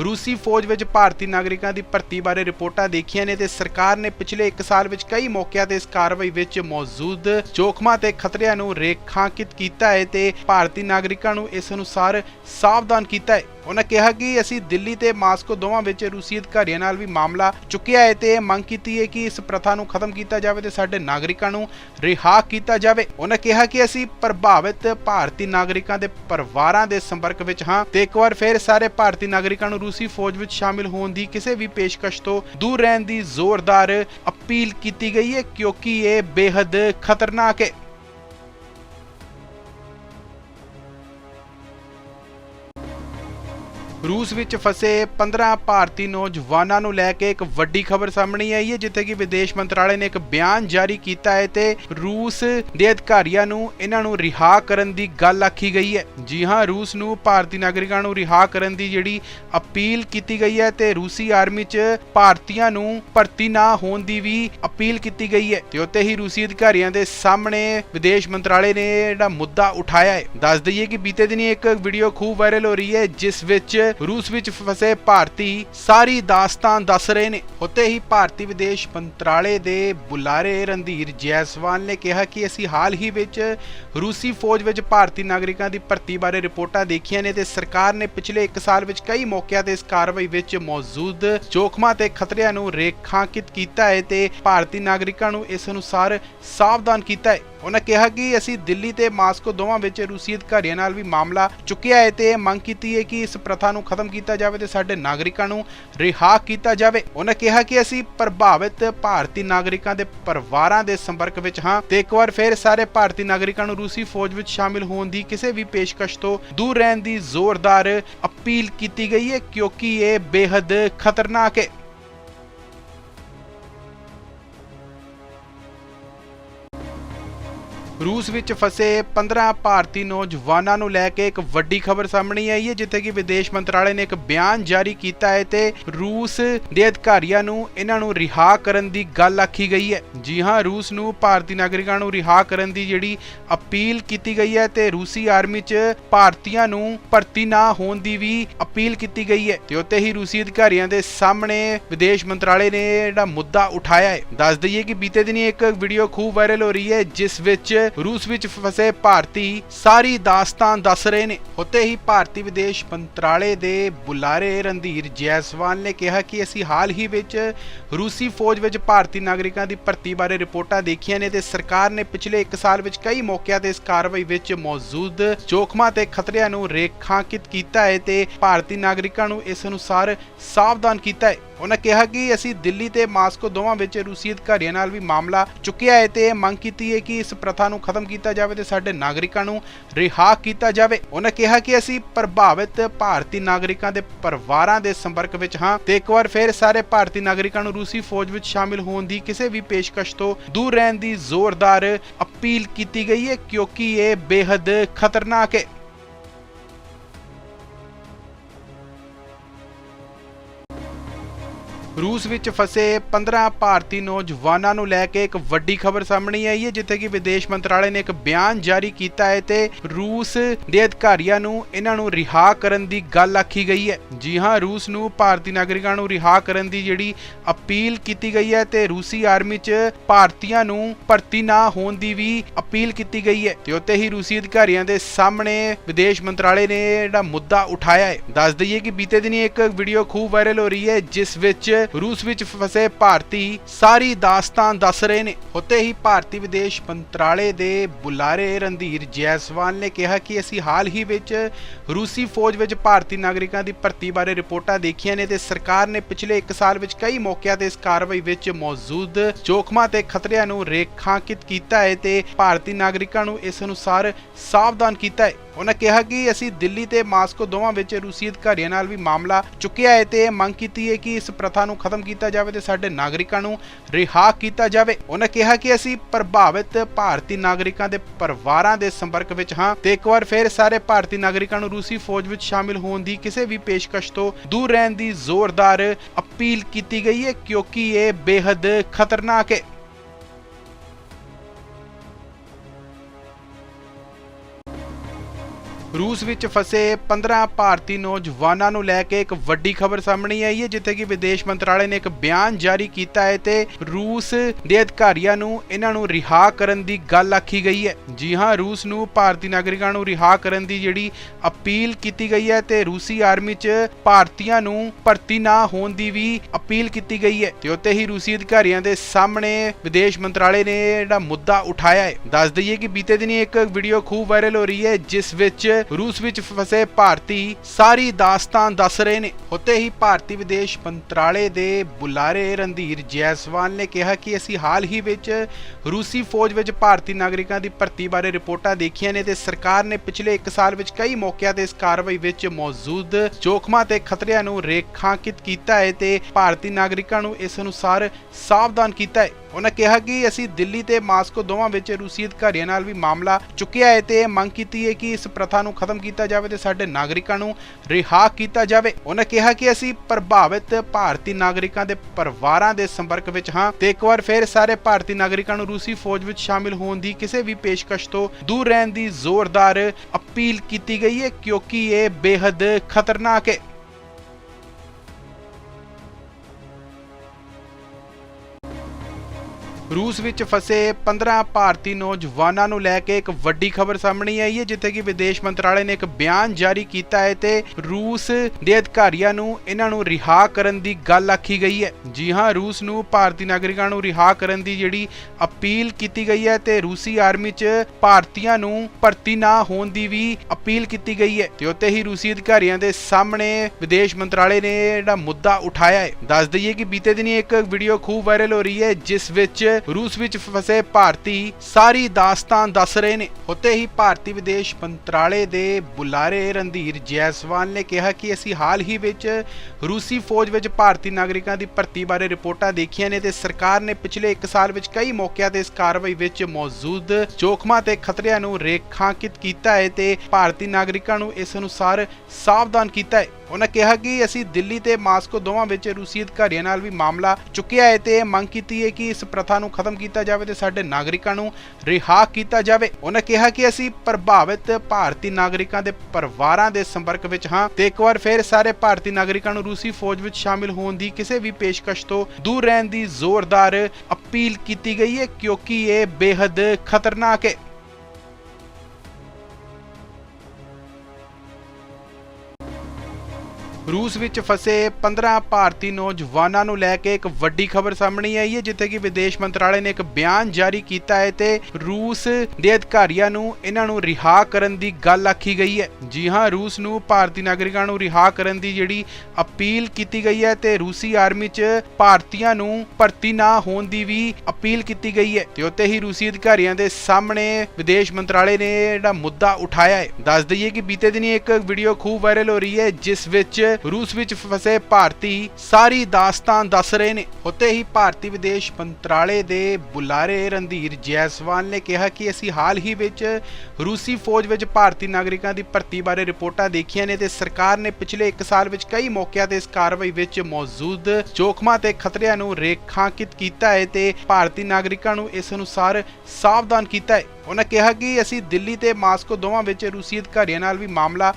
ਰੂਸੀ ਫੌਜ ਵਿੱਚ ਭਾਰਤੀ ਨਾਗਰਿਕਾਂ ਦੀ ਭਰਤੀ ਬਾਰੇ ਰਿਪੋਰਟਾਂ ਦੇਖੀਆਂ ਨੇ ਤੇ ਸਰਕਾਰ ਨੇ ਪਿਛਲੇ 1 ਸਾਲ ਵਿੱਚ ਕਈ ਮੌਕਿਆਂ ਤੇ ਇਸ ਕਾਰਵਾਈ ਵਿੱਚ ਮੌਜੂਦ ਜੋਖਮਾਂ ਤੇ ਖਤਰਿਆਂ ਨੂੰ ਰੇਖਾਂਕਿਤ ਕੀਤਾ ਹੈ ਤੇ ਭਾਰਤੀ ਨਾਗਰਿਕਾਂ ਨੂੰ ਇਸ ਅਨੁਸਾਰ ਸਾਵਧਾਨ ਕੀਤਾ ਹੈ। ਉਹਨਾਂ ਕਿਹਾ ਕਿ ਅਸੀਂ ਦਿੱਲੀ ਤੇ ਮਾਸਕੋ ਦੋਵਾਂ ਵਿੱਚ ਰੂਸੀ ਅਧਿਕਾਰੀਆਂ ਨਾਲ ਵੀ ਮਾਮਲਾ ਚੁੱਕਿਆ ਹੈ ਤੇ ਇਹ ਮੰਗ ਕੀਤੀ ਹੈ ਕਿ ਇਸ ਪ੍ਰਥਾ ਨੂੰ ਖਤਮ ਕੀਤਾ ਜਾਵੇ ਤੇ ਸਾਡੇ ਨਾਗਰਿਕਾਂ ਨੂੰ ਰਿਹਾ ਕੀਤਾ ਜਾਵੇ। ਉਹਨਾਂ ਕਿਹਾ ਕਿ ਅਸੀਂ ਪ੍ਰਭਾਵਿਤ ਭਾਰਤੀ ਨਾਗਰਿਕਾਂ ਦੇ ਪਰਿਵਾਰਾਂ ਦੇ ਸੰਪਰਕ ਵਿੱਚ ਹਾਂ ਤੇ ਇੱਕ ਵਾਰ ਫਿਰ ਸਾਰੇ ਭਾਰਤੀ ਨਾਗਰਿਕਾਂ ਨੂੰ ਰੂਸੀ ਫੌਜ ਵਿੱਚ ਸ਼ਾਮਿਲ ਹੋਣ ਦੀ ਕਿਸੇ ਵੀ ਪੇਸ਼ਕਸ਼ ਤੋਂ ਦੂਰ ਰਹਿਣ ਦੀ ਜ਼ੋਰਦਾਰ ਅਪੀਲ ਕੀਤੀ ਗਈ ਹੈ ਕਿਉਂਕਿ ਇਹ ਬੇहद ਖਤਰਨਾਕ ਹੈ। ਰੂਸ ਵਿੱਚ ਫਸੇ 15 ਭਾਰਤੀ ਨੌਜਵਾਨਾਂ ਨੂੰ ਲੈ ਕੇ ਇੱਕ ਵੱਡੀ ਖਬਰ ਸਾਹਮਣੇ ਆਈ ਹੈ, ਜਿੱਥੇ ਕਿ ਵਿਦੇਸ਼ ਮੰਤਰਾਲੇ ਨੇ ਇੱਕ ਬਿਆਨ ਜਾਰੀ ਕੀਤਾ ਹੈ ਤੇ ਰੂਸ ਦੇ ਅਧਿਕਾਰੀਆਂ ਨੂੰ ਇਹਨਾਂ ਨੂੰ ਰਿਹਾ ਕਰਨ ਦੀ ਗੱਲ ਆਖੀ ਗਈ ਹੈ। ਜੀ ਹਾਂ, ਰੂਸ ਨੂੰ ਭਾਰਤੀ ਨਾਗਰਿਕਾਂ ਨੂੰ ਰਿਹਾ ਕਰਨ ਦੀ ਜਿਹੜੀ ਅਪੀਲ ਕੀਤੀ ਗਈ ਹੈ ਤੇ ਰੂਸੀ ਆਰਮੀ 'ਚ ਭਾਰਤੀਆਂ ਨੂੰ ਭਰਤੀ ਨਾ ਹੋਣ ਦੀ ਵੀ ਅਪੀਲ ਕੀਤੀ ਗਈ ਹੈ ਤੇ ਉੱਤੇ ਹੀ ਰੂਸੀ ਅਧਿਕਾਰੀਆਂ ਦੇ ਸਾਹਮਣੇ ਵਿਦੇਸ਼ ਮੰਤਰਾਲੇ ਨੇ ਜਿਹੜਾ ਮੁੱਦਾ ਉਠਾਇਆ ਹੈ। ਦੱਸ ਦਈਏ ਕਿ ਬੀਤੇ ਦਿਨੀ ਇੱਕ ਵੀਡੀਓ ਖੂਬ ਵਾਇਰਲ ਹੋ ਰਹੀ ਹੈ, ਜਿਸ ਵਿੱਚ ਰੂਸ ਵਿੱਚ ਫਸੇ ਭਾਰਤੀ ਸਾਰੀ ਦਾਸਤਾਨ ਦੱਸ ਰਹੇ ਨੇ। ਉੱਤੇ ਹੀ ਭਾਰਤੀ ਵਿਦੇਸ਼ ਮੰਤਰਾਲੇ ਦੇ ਬੁਲਾਰੇ ਰਣਧੀਰ ਜੈਸਵਾਲ ਨੇ ਕਿਹਾ ਕਿ ਅਸੀਂ ਹਾਲ ਹੀ ਵਿੱਚ ਰੂਸੀ ਫੌਜ ਵਿੱਚ ਭਾਰਤੀ ਨਾਗਰਿਕਾਂ ਦੀ ਭਰਤੀ ਬਾਰੇ ਰਿਪੋਰਟਾਂ ਦੇਖੀਆਂ ਨੇ ਤੇ ਸਰਕਾਰ ਨੇ ਪਿਛਲੇ 1 ਸਾਲ ਵਿੱਚ ਕਈ ਮੌਕਿਆਂ ਤੇ ਇਸ ਕਾਰਵਾਈ ਵਿੱਚ ਮੌਜੂਦ ਜੋਖਮਾਂ ਤੇ ਖਤਰਿਆਂ ਨੂੰ ਰੇਖਾਂਕਿਤ ਕੀਤਾ ਹੈ ਤੇ ਭਾਰਤੀ ਨਾਗਰਿਕਾਂ ਨੂੰ ਇਸ ਅਨੁਸਾਰ ਸਾਵਧਾਨ ਕੀਤਾ ਹੈ। ਉਹਨਾਂ ਕਿਹਾ ਕਿ ਅਸੀਂ ਦਿੱਲੀ ਤੇ ਮਾਸਕੋ ਦੋਵਾਂ ਵਿੱਚ ਰੂਸੀ ਅਧਿਕਾਰੀਆਂ ਨਾਲ ਵੀ ਮਾਮਲਾ ਚੁੱਕਿਆ ਹੈ ਤੇ ਮੰਗ ਕੀਤੀ ਹੈ ਕਿ ਇਸ ਪ੍ਰਥਾ ਨੂੰ ਖਤਮ ਕੀਤਾ ਜਾਵੇ ਤੇ ਸਾਡੇ ਨਾਗਰਿਕਾਂ ਨੂੰ ਰਿਹਾ ਕੀਤਾ ਜਾਵੇ। ਉਹਨਾਂ ਕਿਹਾ ਕਿ ਅਸੀਂ ਪ੍ਰਭਾਵਿਤ ਭਾਰਤੀ ਨਾਗਰਿਕਾਂ ਦੇ ਪਰਿਵਾਰਾਂ ਦੇ ਸੰਪਰਕ ਵਿੱਚ ਹਾਂ ਤੇ ਇੱਕ ਵਾਰ ਫਿਰ ਸਾਰੇ ਭਾਰਤੀ ਨਾਗਰਿਕਾਂ ਨੂੰ ਰੂਸੀ ਫੌਜ ਵਿੱਚ ਸ਼ਾਮਿਲ ਹੋਣ ਦੀ ਕਿਸੇ ਵੀ ਪੇਸ਼ਕਸ਼ ਤੋਂ ਦੂਰ ਰਹਿਣ ਦੀ ਜ਼ੋਰਦਾਰ ਅਪੀਲ ਕੀਤੀ ਗਈ ਹੈ, ਕਿਉਂਕਿ ਇਹ ਬੇहद ਖਤਰਨਾਕ ਹੈ। ਰੂਸ ਵਿੱਚ ਫਸੇ 15 ਭਾਰਤੀ ਨੌਜਵਾਨਾਂ ਨੂੰ ਲੈ ਕੇ ਇੱਕ ਵੱਡੀ ਖਬਰ ਸਾਹਮਣੇ ਆਈ ਹੈ, ਜਿੱਥੇ ਕਿ ਵਿਦੇਸ਼ ਮੰਤਰਾਲੇ ਨੇ ਇੱਕ ਬਿਆਨ ਜਾਰੀ ਕੀਤਾ ਹੈ ਤੇ ਰੂਸ ਦੇ ਅਧਿਕਾਰੀਆਂ ਨੂੰ ਇਹਨਾਂ ਨੂੰ ਰਿਹਾ ਕਰਨ ਦੀ ਗੱਲ ਆਖੀ ਗਈ ਹੈ। ਜੀ ਹਾਂ, ਰੂਸ ਨੂੰ ਭਾਰਤੀ ਨਾਗਰਿਕਾਂ ਨੂੰ ਰਿਹਾ ਕਰਨ ਦੀ ਜਿਹੜੀ ਅਪੀਲ ਕੀਤੀ ਗਈ ਹੈ ਤੇ ਰੂਸੀ ਆਰਮੀ 'ਚ ਭਾਰਤੀਆਂ ਨੂੰ ਭਰਤੀ ਨਾ ਹੋਣ ਦੀ ਵੀ ਅਪੀਲ ਕੀਤੀ ਗਈ ਹੈ ਤੇ ਉੱਤੇ ਹੀ ਰੂਸੀ ਅਧਿਕਾਰੀਆਂ ਦੇ ਸਾਹਮਣੇ ਵਿਦੇਸ਼ ਮੰਤਰਾਲੇ ਨੇ ਜਿਹੜਾ ਮੁੱਦਾ ਉਠਾਇਆ ਹੈ। ਦੱਸ ਦਈਏ ਕਿ ਬੀਤੇ ਦਿਨੀ ਇੱਕ ਵੀਡੀਓ ਖੂਬ ਵਾਇਰਲ ਹੋ ਰਹੀ ਹੈ, ਜਿਸ ਵਿੱਚ ਰੂਸ ਵਿੱਚ ਫਸੇ ਭਾਰਤੀ ਸਾਰੀ ਦਾਸਤਾਨ ਦੱਸ ਰਹੇ ਨੇ। ਉੱਤੇ ਹੀ ਭਾਰਤੀ ਵਿਦੇਸ਼ ਮੰਤਰਾਲੇ ਦੇ ਬੁਲਾਰੇ ਰਣਧੀਰ ਜੈਸਵਾਲ ਨੇ ਕਿਹਾ ਕਿ ਅਸੀਂ ਹਾਲ ਹੀ ਵਿੱਚ ਰੂਸੀ ਫੌਜ ਵਿੱਚ ਭਾਰਤੀ ਨਾਗਰਿਕਾਂ ਦੀ ਭਰਤੀ ਬਾਰੇ ਰਿਪੋਰਟਾਂ ਦੇਖੀਆਂ ਨੇ ਤੇ ਸਰਕਾਰ ਨੇ ਪਿਛਲੇ 1 ਸਾਲ ਵਿੱਚ ਕਈ ਮੌਕਿਆਂ ਤੇ ਇਸ ਕਾਰਵਾਈ ਵਿੱਚ ਮੌਜੂਦ ਜੋਖਮਾਂ ਤੇ ਖਤਰਿਆਂ ਨੂੰ ਰੇਖਾਂਕਿਤ ਕੀਤਾ ਹੈ ਤੇ ਭਾਰਤੀ ਨਾਗਰਿਕਾਂ ਨੂੰ ਇਸ ਅਨੁਸਾਰ ਸਾਵਧਾਨ ਕੀਤਾ ਹੈ। ਉਹਨਾਂ ਕਿਹਾ ਕਿ ਅਸੀਂ ਦਿੱਲੀ ਤੇ ਮਾਸਕੋ ਦੋਵਾਂ ਵਿੱਚ ਰੂਸੀ ਅਧਿਕਾਰੀਆਂ ਨਾਲ ਵੀ ਮਾਮਲਾ ਚੁੱਕਿਆ ਹੈ ਤੇ ਮੰਗ ਕੀਤੀ ਹੈ ਕਿ ਇਸ ਪ੍ਰਥਾ ਨੂੰ ਖਤਮ ਕੀਤਾ ਜਾਵੇ ਤੇ ਸਾਡੇ ਨਾਗਰਿਕਾਂ ਨੂੰ ਰਿਹਾ ਕੀਤਾ ਜਾਵੇ। ਉਹਨਾਂ ਕਿਹਾ ਕਿ ਅਸੀਂ ਪ੍ਰਭਾਵਿਤ ਭਾਰਤੀ ਨਾਗਰਿਕਾਂ ਦੇ ਪਰਿਵਾਰਾਂ ਦੇ ਸੰਪਰਕ ਵਿੱਚ ਹਾਂ ਤੇ ਇੱਕ ਵਾਰ ਫਿਰ ਸਾਰੇ ਭਾਰਤੀ ਨਾਗਰਿਕਾਂ ਨੂੰ ਰੂਸੀ ਫੌਜ ਵਿੱਚ ਸ਼ਾਮਿਲ ਹੋਣ ਦੀ ਕਿਸੇ ਵੀ ਪੇਸ਼ਕਸ਼ ਤੋਂ ਦੂਰ ਰਹਿਣ ਦੀ ਜ਼ੋਰਦਾਰ ਅਪੀਲ ਕੀਤੀ ਗਈ ਹੈ ਕਿਉਂਕਿ ਇਹ ਬੇहद ਖਤਰਨਾਕ ਹੈ। ਰੂਸ ਵਿੱਚ ਫਸੇ 15 ਭਾਰਤੀ ਨੌਜਵਾਨਾਂ ਨੂੰ ਲੈ ਕੇ ਇੱਕ ਵੱਡੀ ਖਬਰ ਸਾਹਮਣੇ ਆਈ ਹੈ, ਜਿੱਥੇ ਕਿ ਵਿਦੇਸ਼ ਮੰਤਰਾਲੇ ਨੇ ਇੱਕ ਬਿਆਨ ਜਾਰੀ ਕੀਤਾ ਹੈ ਤੇ ਰੂਸ ਦੇ ਅਧਿਕਾਰੀਆਂ ਨੂੰ ਇਹਨਾਂ ਨੂੰ ਰਿਹਾ ਕਰਨ ਦੀ ਗੱਲ ਆਖੀ ਗਈ ਹੈ। ਜੀ ਹਾਂ, ਰੂਸ ਨੂੰ ਭਾਰਤੀ ਨਾਗਰਿਕਾਂ ਨੂੰ ਰਿਹਾ ਕਰਨ ਦੀ ਜਿਹੜੀ ਅਪੀਲ ਕੀਤੀ ਗਈ ਹੈ ਤੇ ਰੂਸੀ ਆਰਮੀ 'ਚ ਭਾਰਤੀਆਂ ਨੂੰ ਭਰਤੀ ਨਾ ਹੋਣ ਦੀ ਵੀ ਅਪੀਲ ਕੀਤੀ ਗਈ ਹੈ ਤੇ ਉੱਤੇ ਹੀ ਰੂਸੀ ਅਧਿਕਾਰੀਆਂ ਦੇ ਸਾਹਮਣੇ ਵਿਦੇਸ਼ ਮੰਤਰਾਲੇ ਨੇ ਜਿਹੜਾ ਮੁੱਦਾ ਉਠਾਇਆ ਹੈ। ਦੱਸ ਦਈਏ ਕਿ ਬੀਤੇ ਦਿਨੀ ਇੱਕ ਵੀਡੀਓ ਖੂਬ ਵਾਇਰਲ ਹੋ ਰਹੀ ਹੈ, ਜਿਸ ਵਿੱਚ ਰੂਸ ਵਿੱਚ ਫਸੇ ਭਾਰਤੀ ਸਾਰੀ ਦਾਸਤਾਨ ਦੱਸ ਰਹੇ ਨੇ। ਉੱਤੇ ਹੀ ਭਾਰਤੀ ਵਿਦੇਸ਼ ਮੰਤਰਾਲੇ ਦੇ ਬੁਲਾਰੇ ਰਣਧੀਰ ਜੈਸਵਾਲ ਨੇ ਕਿਹਾ ਕਿ ਅਸੀਂ ਹਾਲ ਹੀ ਵਿੱਚ ਰੂਸੀ ਫੌਜ ਵਿੱਚ ਭਾਰਤੀ ਨਾਗਰਿਕਾਂ ਦੀ ਭਰਤੀ ਬਾਰੇ ਰਿਪੋਰਟਾਂ ਦੇਖੀਆਂ ਨੇ ਤੇ ਸਰਕਾਰ ਨੇ ਪਿਛਲੇ 1 ਸਾਲ ਵਿੱਚ ਕਈ ਮੌਕਿਆਂ ਤੇ ਇਸ ਕਾਰਵਾਈ ਵਿੱਚ ਮੌਜੂਦ ਜੋਖਮਾਂ ਤੇ ਖਤਰਿਆਂ ਨੂੰ ਰੇਖਾਂਕਿਤ ਕੀਤਾ ਹੈ ਤੇ ਭਾਰਤੀ ਨਾਗਰਿਕਾਂ ਨੂੰ ਇਸ ਅਨੁਸਾਰ ਸਾਵਧਾਨ ਕੀਤਾ ਹੈ। ਉਹਨਾਂ ਕਿਹਾ ਕਿ ਅਸੀਂ ਦਿੱਲੀ ਤੇ ਮਾਸਕੋ ਦੋਵਾਂ ਵਿੱਚ ਰੂਸੀ ਅਧਿਕਾਰੀਆਂ ਨਾਲ ਵੀ ਮਾਮਲਾ ਚੁੱਕਿਆ ਹੈ ਤੇ ਇਹ ਮੰਗ ਕੀਤੀ ਹੈ ਕਿ ਇਸ ਪ੍ਰਥਾ ਨੂੰ ਖਤਮ ਕੀਤਾ ਜਾਵੇ ਤੇ ਸਾਡੇ ਨਾਗਰਿਕਾਂ ਨੂੰ ਰਿਹਾ ਕੀਤਾ ਜਾਵੇ। ਉਹਨਾਂ ਕਿਹਾ ਕਿ ਅਸੀਂ ਪ੍ਰਭਾਵਿਤ ਭਾਰਤੀ ਨਾਗਰਿਕਾਂ ਦੇ ਪਰਿਵਾਰਾਂ ਦੇ ਸੰਪਰਕ ਵਿੱਚ ਹਾਂ ਤੇ ਇੱਕ ਵਾਰ ਫਿਰ ਸਾਰੇ ਭਾਰਤੀ ਨਾਗਰਿਕਾਂ ਨੂੰ ਰੂਸੀ ਫੌਜ ਵਿੱਚ ਸ਼ਾਮਿਲ ਹੋਣ ਦੀ ਕਿਸੇ ਵੀ ਪੇਸ਼ਕਸ਼ ਤੋਂ ਦੂਰ ਰਹਿਣ ਦੀ ਜ਼ੋਰਦਾਰ ਅਪੀਲ ਕੀਤੀ ਗਈ ਹੈ ਕਿਉਂਕਿ ਇਹ ਬੇहद ਖਤਰਨਾਕ ਹੈ। ਰੂਸ ਵਿੱਚ ਫਸੇ 15 ਭਾਰਤੀ ਨੌਜਵਾਨਾਂ ਨੂੰ ਲੈ ਕੇ ਇੱਕ ਵੱਡੀ ਖਬਰ ਸਾਹਮਣੇ ਆਈ ਹੈ, ਜਿੱਥੇ ਕਿ ਵਿਦੇਸ਼ ਮੰਤਰਾਲੇ ਨੇ ਇੱਕ ਬਿਆਨ ਜਾਰੀ ਕੀਤਾ ਹੈ ਤੇ ਰੂਸ ਦੇ ਅਧਿਕਾਰੀਆਂ ਨੂੰ ਇਹਨਾਂ ਨੂੰ ਰਿਹਾ ਕਰਨ ਦੀ ਗੱਲ ਆਖੀ ਗਈ ਹੈ। ਜੀ ਹਾਂ, ਰੂਸ ਨੂੰ ਭਾਰਤੀ ਨਾਗਰਿਕਾਂ ਨੂੰ ਰਿਹਾ ਕਰਨ ਦੀ ਜਿਹੜੀ ਅਪੀਲ ਕੀਤੀ ਗਈ ਹੈ ਤੇ ਰੂਸੀ ਆਰਮੀ 'ਚ ਭਾਰਤੀਆਂ ਨੂੰ ਭਰਤੀ ਨਾ ਹੋਣ ਦੀ ਵੀ ਅਪੀਲ ਕੀਤੀ ਗਈ ਹੈ ਤੇ ਉੱਤੇ ਹੀ ਰੂਸੀ ਅਧਿਕਾਰੀਆਂ ਦੇ ਸਾਹਮਣੇ ਵਿਦੇਸ਼ ਮੰਤਰਾਲੇ ਨੇ ਜਿਹੜਾ ਮੁੱਦਾ ਉਠਾਇਆ ਹੈ। ਦੱਸ ਦਈਏ ਕਿ ਬੀਤੇ ਦਿਨੀ ਇੱਕ ਵੀਡੀਓ ਖੂਬ ਵਾਇਰਲ ਹੋ ਰਹੀ ਹੈ, ਜਿਸ ਵਿੱਚ ਰੂਸ ਵਿੱਚ ਫਸੇ ਭਾਰਤੀ ਸਾਰੀ ਦਾਸਤਾਨ ਦੱਸ ਰਹੇ ਨੇ। ਉੱਤੇ ਹੀ ਭਾਰਤੀ ਵਿਦੇਸ਼ ਮੰਤਰਾਲੇ ਦੇ ਬੁਲਾਰੇ ਰਣਧੀਰ ਜੈਸਵਾਲ ਨੇ ਕਿਹਾ ਕਿ ਅਸੀਂ ਹਾਲ ਹੀ ਵਿੱਚ ਰੂਸੀ ਫੌਜ ਵਿੱਚ ਭਾਰਤੀ ਨਾਗਰਿਕਾਂ ਦੀ ਭਰਤੀ ਬਾਰੇ ਰਿਪੋਰਟਾਂ ਦੇਖੀਆਂ ਨੇ ਤੇ ਸਰਕਾਰ ਨੇ ਪਿਛਲੇ 1 ਸਾਲ ਵਿੱਚ ਕਈ ਮੌਕਿਆਂ ਤੇ ਇਸ ਕਾਰਵਾਈ ਵਿੱਚ ਮੌਜੂਦ ਜੋਖਮਾਂ ਤੇ ਖਤਰਿਆਂ ਨੂੰ ਰੇਖਾਂਕਿਤ ਕੀਤਾ ਹੈ ਤੇ ਭਾਰਤੀ ਨਾਗਰਿਕਾਂ ਨੂੰ ਇਸ ਅਨੁਸਾਰ ਸਾਵਧਾਨ ਕੀਤਾ ਹੈ। ਉਹਨਾਂ ਕਿਹਾ ਕਿ ਅਸੀਂ ਦਿੱਲੀ ਤੇ ਮਾਸਕੋ ਦੋਵਾਂ ਵਿੱਚ ਰੂਸੀ ਅਧਿਕਾਰੀਆਂ ਨਾਲ ਵੀ ਮਾਮਲਾ ਚੁੱਕਿਆ ਹੈ ਤੇ ਮੰਗ ਕੀਤੀ ਹੈ ਕਿ ਇਸ ਪ੍ਰਥਾ ਨੂੰ ਖਤਮ ਕੀਤਾ ਜਾਵੇ ਤੇ ਸਾਡੇ ਨਾਗਰਿਕਾਂ ਨੂੰ ਰਿਹਾ ਕੀਤਾ ਜਾਵੇ। ਉਹਨਾਂ ਕਿਹਾ ਕਿ ਅਸੀਂ ਪ੍ਰਭਾਵਿਤ ਭਾਰਤੀ ਨਾਗਰਿਕਾਂ ਦੇ ਪਰਿਵਾਰਾਂ ਦੇ ਸੰਪਰਕ ਵਿੱਚ ਹਾਂ ਤੇ ਇੱਕ ਵਾਰ ਫਿਰ ਸਾਰੇ ਭਾਰਤੀ ਨਾਗਰਿਕਾਂ ਨੂੰ ਰੂਸੀ ਫੌਜ ਵਿੱਚ ਸ਼ਾਮਿਲ ਹੋਣ ਦੀ ਕਿਸੇ ਵੀ ਪੇਸ਼ਕਸ਼ ਤੋਂ ਦੂਰ ਰਹਿਣ ਦੀ ਜ਼ੋਰਦਾਰ ਅਪੀਲ ਕੀਤੀ ਗਈ ਹੈ ਕਿਉਂਕਿ ਇਹ ਬੇहद ਖਤਰਨਾਕ ਹੈ। ਰੂਸ ਵਿੱਚ ਫਸੇ 15 ਭਾਰਤੀ ਨੌਜਵਾਨਾਂ ਨੂੰ ਲੈ ਕੇ ਇੱਕ ਵੱਡੀ ਖਬਰ ਸਾਹਮਣੇ ਆਈ ਹੈ, ਜਿੱਥੇ ਕਿ ਵਿਦੇਸ਼ ਮੰਤਰਾਲੇ ਨੇ ਇੱਕ ਬਿਆਨ ਜਾਰੀ ਕੀਤਾ ਹੈ ਤੇ ਰੂਸ ਦੇ ਅਧਿਕਾਰੀਆਂ ਨੂੰ ਇਹਨਾਂ ਨੂੰ ਰਿਹਾ ਕਰਨ ਦੀ ਗੱਲ ਆਖੀ ਗਈ ਹੈ। ਜੀ ਹਾਂ, ਰੂਸ ਨੂੰ ਭਾਰਤੀ ਨਾਗਰਿਕਾਂ ਨੂੰ ਰਿਹਾ ਕਰਨ ਦੀ ਜਿਹੜੀ ਅਪੀਲ ਕੀਤੀ ਗਈ ਹੈ ਤੇ ਰੂਸੀ ਆਰਮੀ 'ਚ ਭਾਰਤੀਆਂ ਨੂੰ ਭਰਤੀ ਨਾ ਹੋਣ ਦੀ ਵੀ ਅਪੀਲ ਕੀਤੀ ਗਈ ਹੈ ਤੇ ਉੱਤੇ ਹੀ ਰੂਸੀ ਅਧਿਕਾਰੀਆਂ ਦੇ ਸਾਹਮਣੇ ਵਿਦੇਸ਼ ਮੰਤਰਾਲੇ ਨੇ ਜਿਹੜਾ ਮੁੱਦਾ ਉਠਾਇਆ ਹੈ। ਦੱਸ ਦਈਏ ਕਿ ਬੀਤੇ ਦਿਨੀ ਇੱਕ ਵੀਡੀਓ ਖੂਬ ਵਾਇਰਲ ਹੋ ਰਹੀ ਹੈ, ਜਿਸ ਵਿੱਚ ਰੂਸ ਵਿੱਚ ਫਸੇ ਭਾਰਤੀ ਸਾਰੀ ਦਾਸਤਾਨ ਦੱਸ ਰਹੇ ਨੇ। ਉੱਤੇ ਹੀ ਭਾਰਤੀ ਵਿਦੇਸ਼ ਮੰਤਰਾਲੇ ਦੇ ਬੁਲਾਰੇ ਰਣਧੀਰ ਜੈਸਵਾਲ ਨੇ ਕਿਹਾ ਕਿ ਅਸੀਂ ਹਾਲ ਹੀ ਵਿੱਚ ਰੂਸੀ ਫੌਜ ਵਿੱਚ ਭਾਰਤੀ ਨਾਗਰਿਕਾਂ ਦੀ ਭਰਤੀ ਬਾਰੇ ਰਿਪੋਰਟਾਂ ਦੇਖੀਆਂ ਨੇ ਤੇ ਸਰਕਾਰ ਨੇ ਪਿਛਲੇ 1 ਸਾਲ ਵਿੱਚ ਕਈ ਮੌਕਿਆਂ ਤੇ ਇਸ ਕਾਰਵਾਈ ਵਿੱਚ ਮੌਜੂਦ ਜੋਖਮਾਂ ਤੇ ਖਤਰਿਆਂ ਨੂੰ ਰੇਖਾਂਕਿਤ ਕੀਤਾ ਹੈ ਤੇ ਭਾਰਤੀ ਨਾਗਰਿਕਾਂ ਨੂੰ ਇਸ ਅਨੁਸਾਰ ਸਾਵਧਾਨ ਕੀਤਾ ਹੈ। ਉਹਨਾਂ ਕਿਹਾ ਕਿ ਅਸੀਂ ਦਿੱਲੀ ਤੇ ਮਾਸਕੋ ਦੋਵਾਂ ਵਿੱਚ ਰੂਸੀ ਅਧਿਕਾਰੀਆਂ ਨਾਲ ਵੀ ਮਾਮਲਾ ਚੁੱਕਿਆ ਹੈ ਤੇ ਮੰਗ ਕੀਤੀ ਹੈ ਕਿ ਇਸ ਪ੍ਰਥਾ ਨੂੰ ਖਤਮ ਕੀਤਾ ਜਾਵੇ ਤੇ ਸਾਡੇ ਨਾਗਰਿਕਾਂ ਨੂੰ ਰਿਹਾ ਕੀਤਾ ਜਾਵੇ। ਉਹਨਾਂ ਕਿਹਾ ਕਿ ਅਸੀਂ ਪ੍ਰਭਾਵਿਤ ਭਾਰਤੀ ਨਾਗਰਿਕਾਂ ਦੇ ਪਰਿਵਾਰਾਂ ਦੇ ਸੰਪਰਕ ਵਿੱਚ ਹਾਂ ਤੇ ਇੱਕ ਵਾਰ ਫਿਰ ਸਾਰੇ ਭਾਰਤੀ ਨਾਗਰਿਕਾਂ ਨੂੰ ਰੂਸੀ ਫੌਜ ਵਿੱਚ ਸ਼ਾਮਿਲ ਹੋਣ ਦੀ ਕਿਸੇ ਵੀ ਪੇਸ਼ਕਸ਼ ਤੋਂ ਦੂਰ ਰਹਿਣ ਦੀ ਜ਼ੋਰਦਾਰ ਅਪੀਲ ਕੀਤੀ ਗਈ ਹੈ ਕਿਉਂਕਿ ਇਹ ਬੇहद ਖਤਰਨਾਕ ਹੈ। ਰੂਸ ਵਿੱਚ ਫਸੇ 15 ਭਾਰਤੀ ਨੌਜਵਾਨਾਂ ਨੂੰ ਲੈ ਕੇ ਇੱਕ ਵੱਡੀ ਖਬਰ ਸਾਹਮਣੇ ਆਈ ਹੈ, ਜਿੱਥੇ ਕਿ ਵਿਦੇਸ਼ ਮੰਤਰਾਲੇ ਨੇ ਇੱਕ ਬਿਆਨ ਜਾਰੀ ਕੀਤਾ ਹੈ ਤੇ ਰੂਸ ਦੇ ਅਧਿਕਾਰੀਆਂ ਨੂੰ ਇਹਨਾਂ ਨੂੰ ਰਿਹਾ ਕਰਨ ਦੀ ਗੱਲ ਆਖੀ ਗਈ ਹੈ। ਜੀ ਹਾਂ, ਰੂਸ ਨੂੰ ਭਾਰਤੀ ਨਾਗਰਿਕਾਂ ਨੂੰ ਰਿਹਾ ਕਰਨ ਦੀ ਜਿਹੜੀ ਅਪੀਲ ਕੀਤੀ ਗਈ ਹੈ ਤੇ ਰੂਸੀ ਆਰਮੀ 'ਚ ਭਾਰਤੀਆਂ ਨੂੰ ਭਰਤੀ ਨਾ ਹੋਣ ਦੀ ਵੀ ਅਪੀਲ ਕੀਤੀ ਗਈ ਹੈ ਤੇ ਉੱਤੇ ਹੀ ਰੂਸੀ ਅਧਿਕਾਰੀਆਂ ਦੇ ਸਾਹਮਣੇ ਵਿਦੇਸ਼ ਮੰਤਰਾਲੇ ਨੇ ਜਿਹੜਾ ਮੁੱਦਾ ਉਠਾਇਆ ਹੈ। ਦੱਸ ਦਈਏ ਕਿ ਬੀਤੇ ਦਿਨੀ ਇੱਕ ਵੀਡੀਓ ਖੂਬ ਵਾਇਰਲ ਹੋ ਰਹੀ ਹੈ, ਜਿਸ ਵਿੱਚ ਰੂਸ ਵਿੱਚ ਫਸੇ ਭਾਰਤੀ ਸਾਰੀ ਦਾਸਤਾਨ ਦੱਸ ਰਹੇ ਨੇ। ਉੱਤੇ ਹੀ ਭਾਰਤੀ ਵਿਦੇਸ਼ ਮੰਤਰਾਲੇ ਦੇ ਬੁਲਾਰੇ ਰਣਧੀਰ ਜੈਸਵਾਲ ਨੇ ਕਿਹਾ ਕਿ ਅਸੀਂ ਹਾਲ ਹੀ ਵਿੱਚ ਰੂਸੀ ਫੌਜ ਵਿੱਚ ਭਾਰਤੀ ਨਾਗਰਿਕਾਂ ਦੀ ਭਰਤੀ ਬਾਰੇ ਰਿਪੋਰਟਾਂ ਦੇਖੀਆਂ ਨੇ ਤੇ ਸਰਕਾਰ ਨੇ ਪਿਛਲੇ 1 ਸਾਲ ਵਿੱਚ ਕਈ ਮੌਕਿਆਂ ਤੇ ਇਸ ਕਾਰਵਾਈ ਵਿੱਚ ਮੌਜੂਦ ਜੋਖਮਾਂ ਤੇ ਖਤਰਿਆਂ ਨੂੰ ਰੇਖਾਂਕਿਤ ਕੀਤਾ ਹੈ ਤੇ ਭਾਰਤੀ ਨਾਗਰਿਕਾਂ ਨੂੰ ਇਸ ਅਨੁਸਾਰ ਸਾਵਧਾਨ ਕੀਤਾ ਹੈ। ਉਹਨਾਂ ਕਿਹਾ ਕਿ ਅਸੀਂ ਦਿੱਲੀ ਤੇ ਮਾਸਕੋ ਦੋਵਾਂ ਵਿੱਚ ਰੂਸੀ ਅਧਿਕਾਰੀਆਂ ਨਾਲ ਵੀ ਮਾਮਲਾ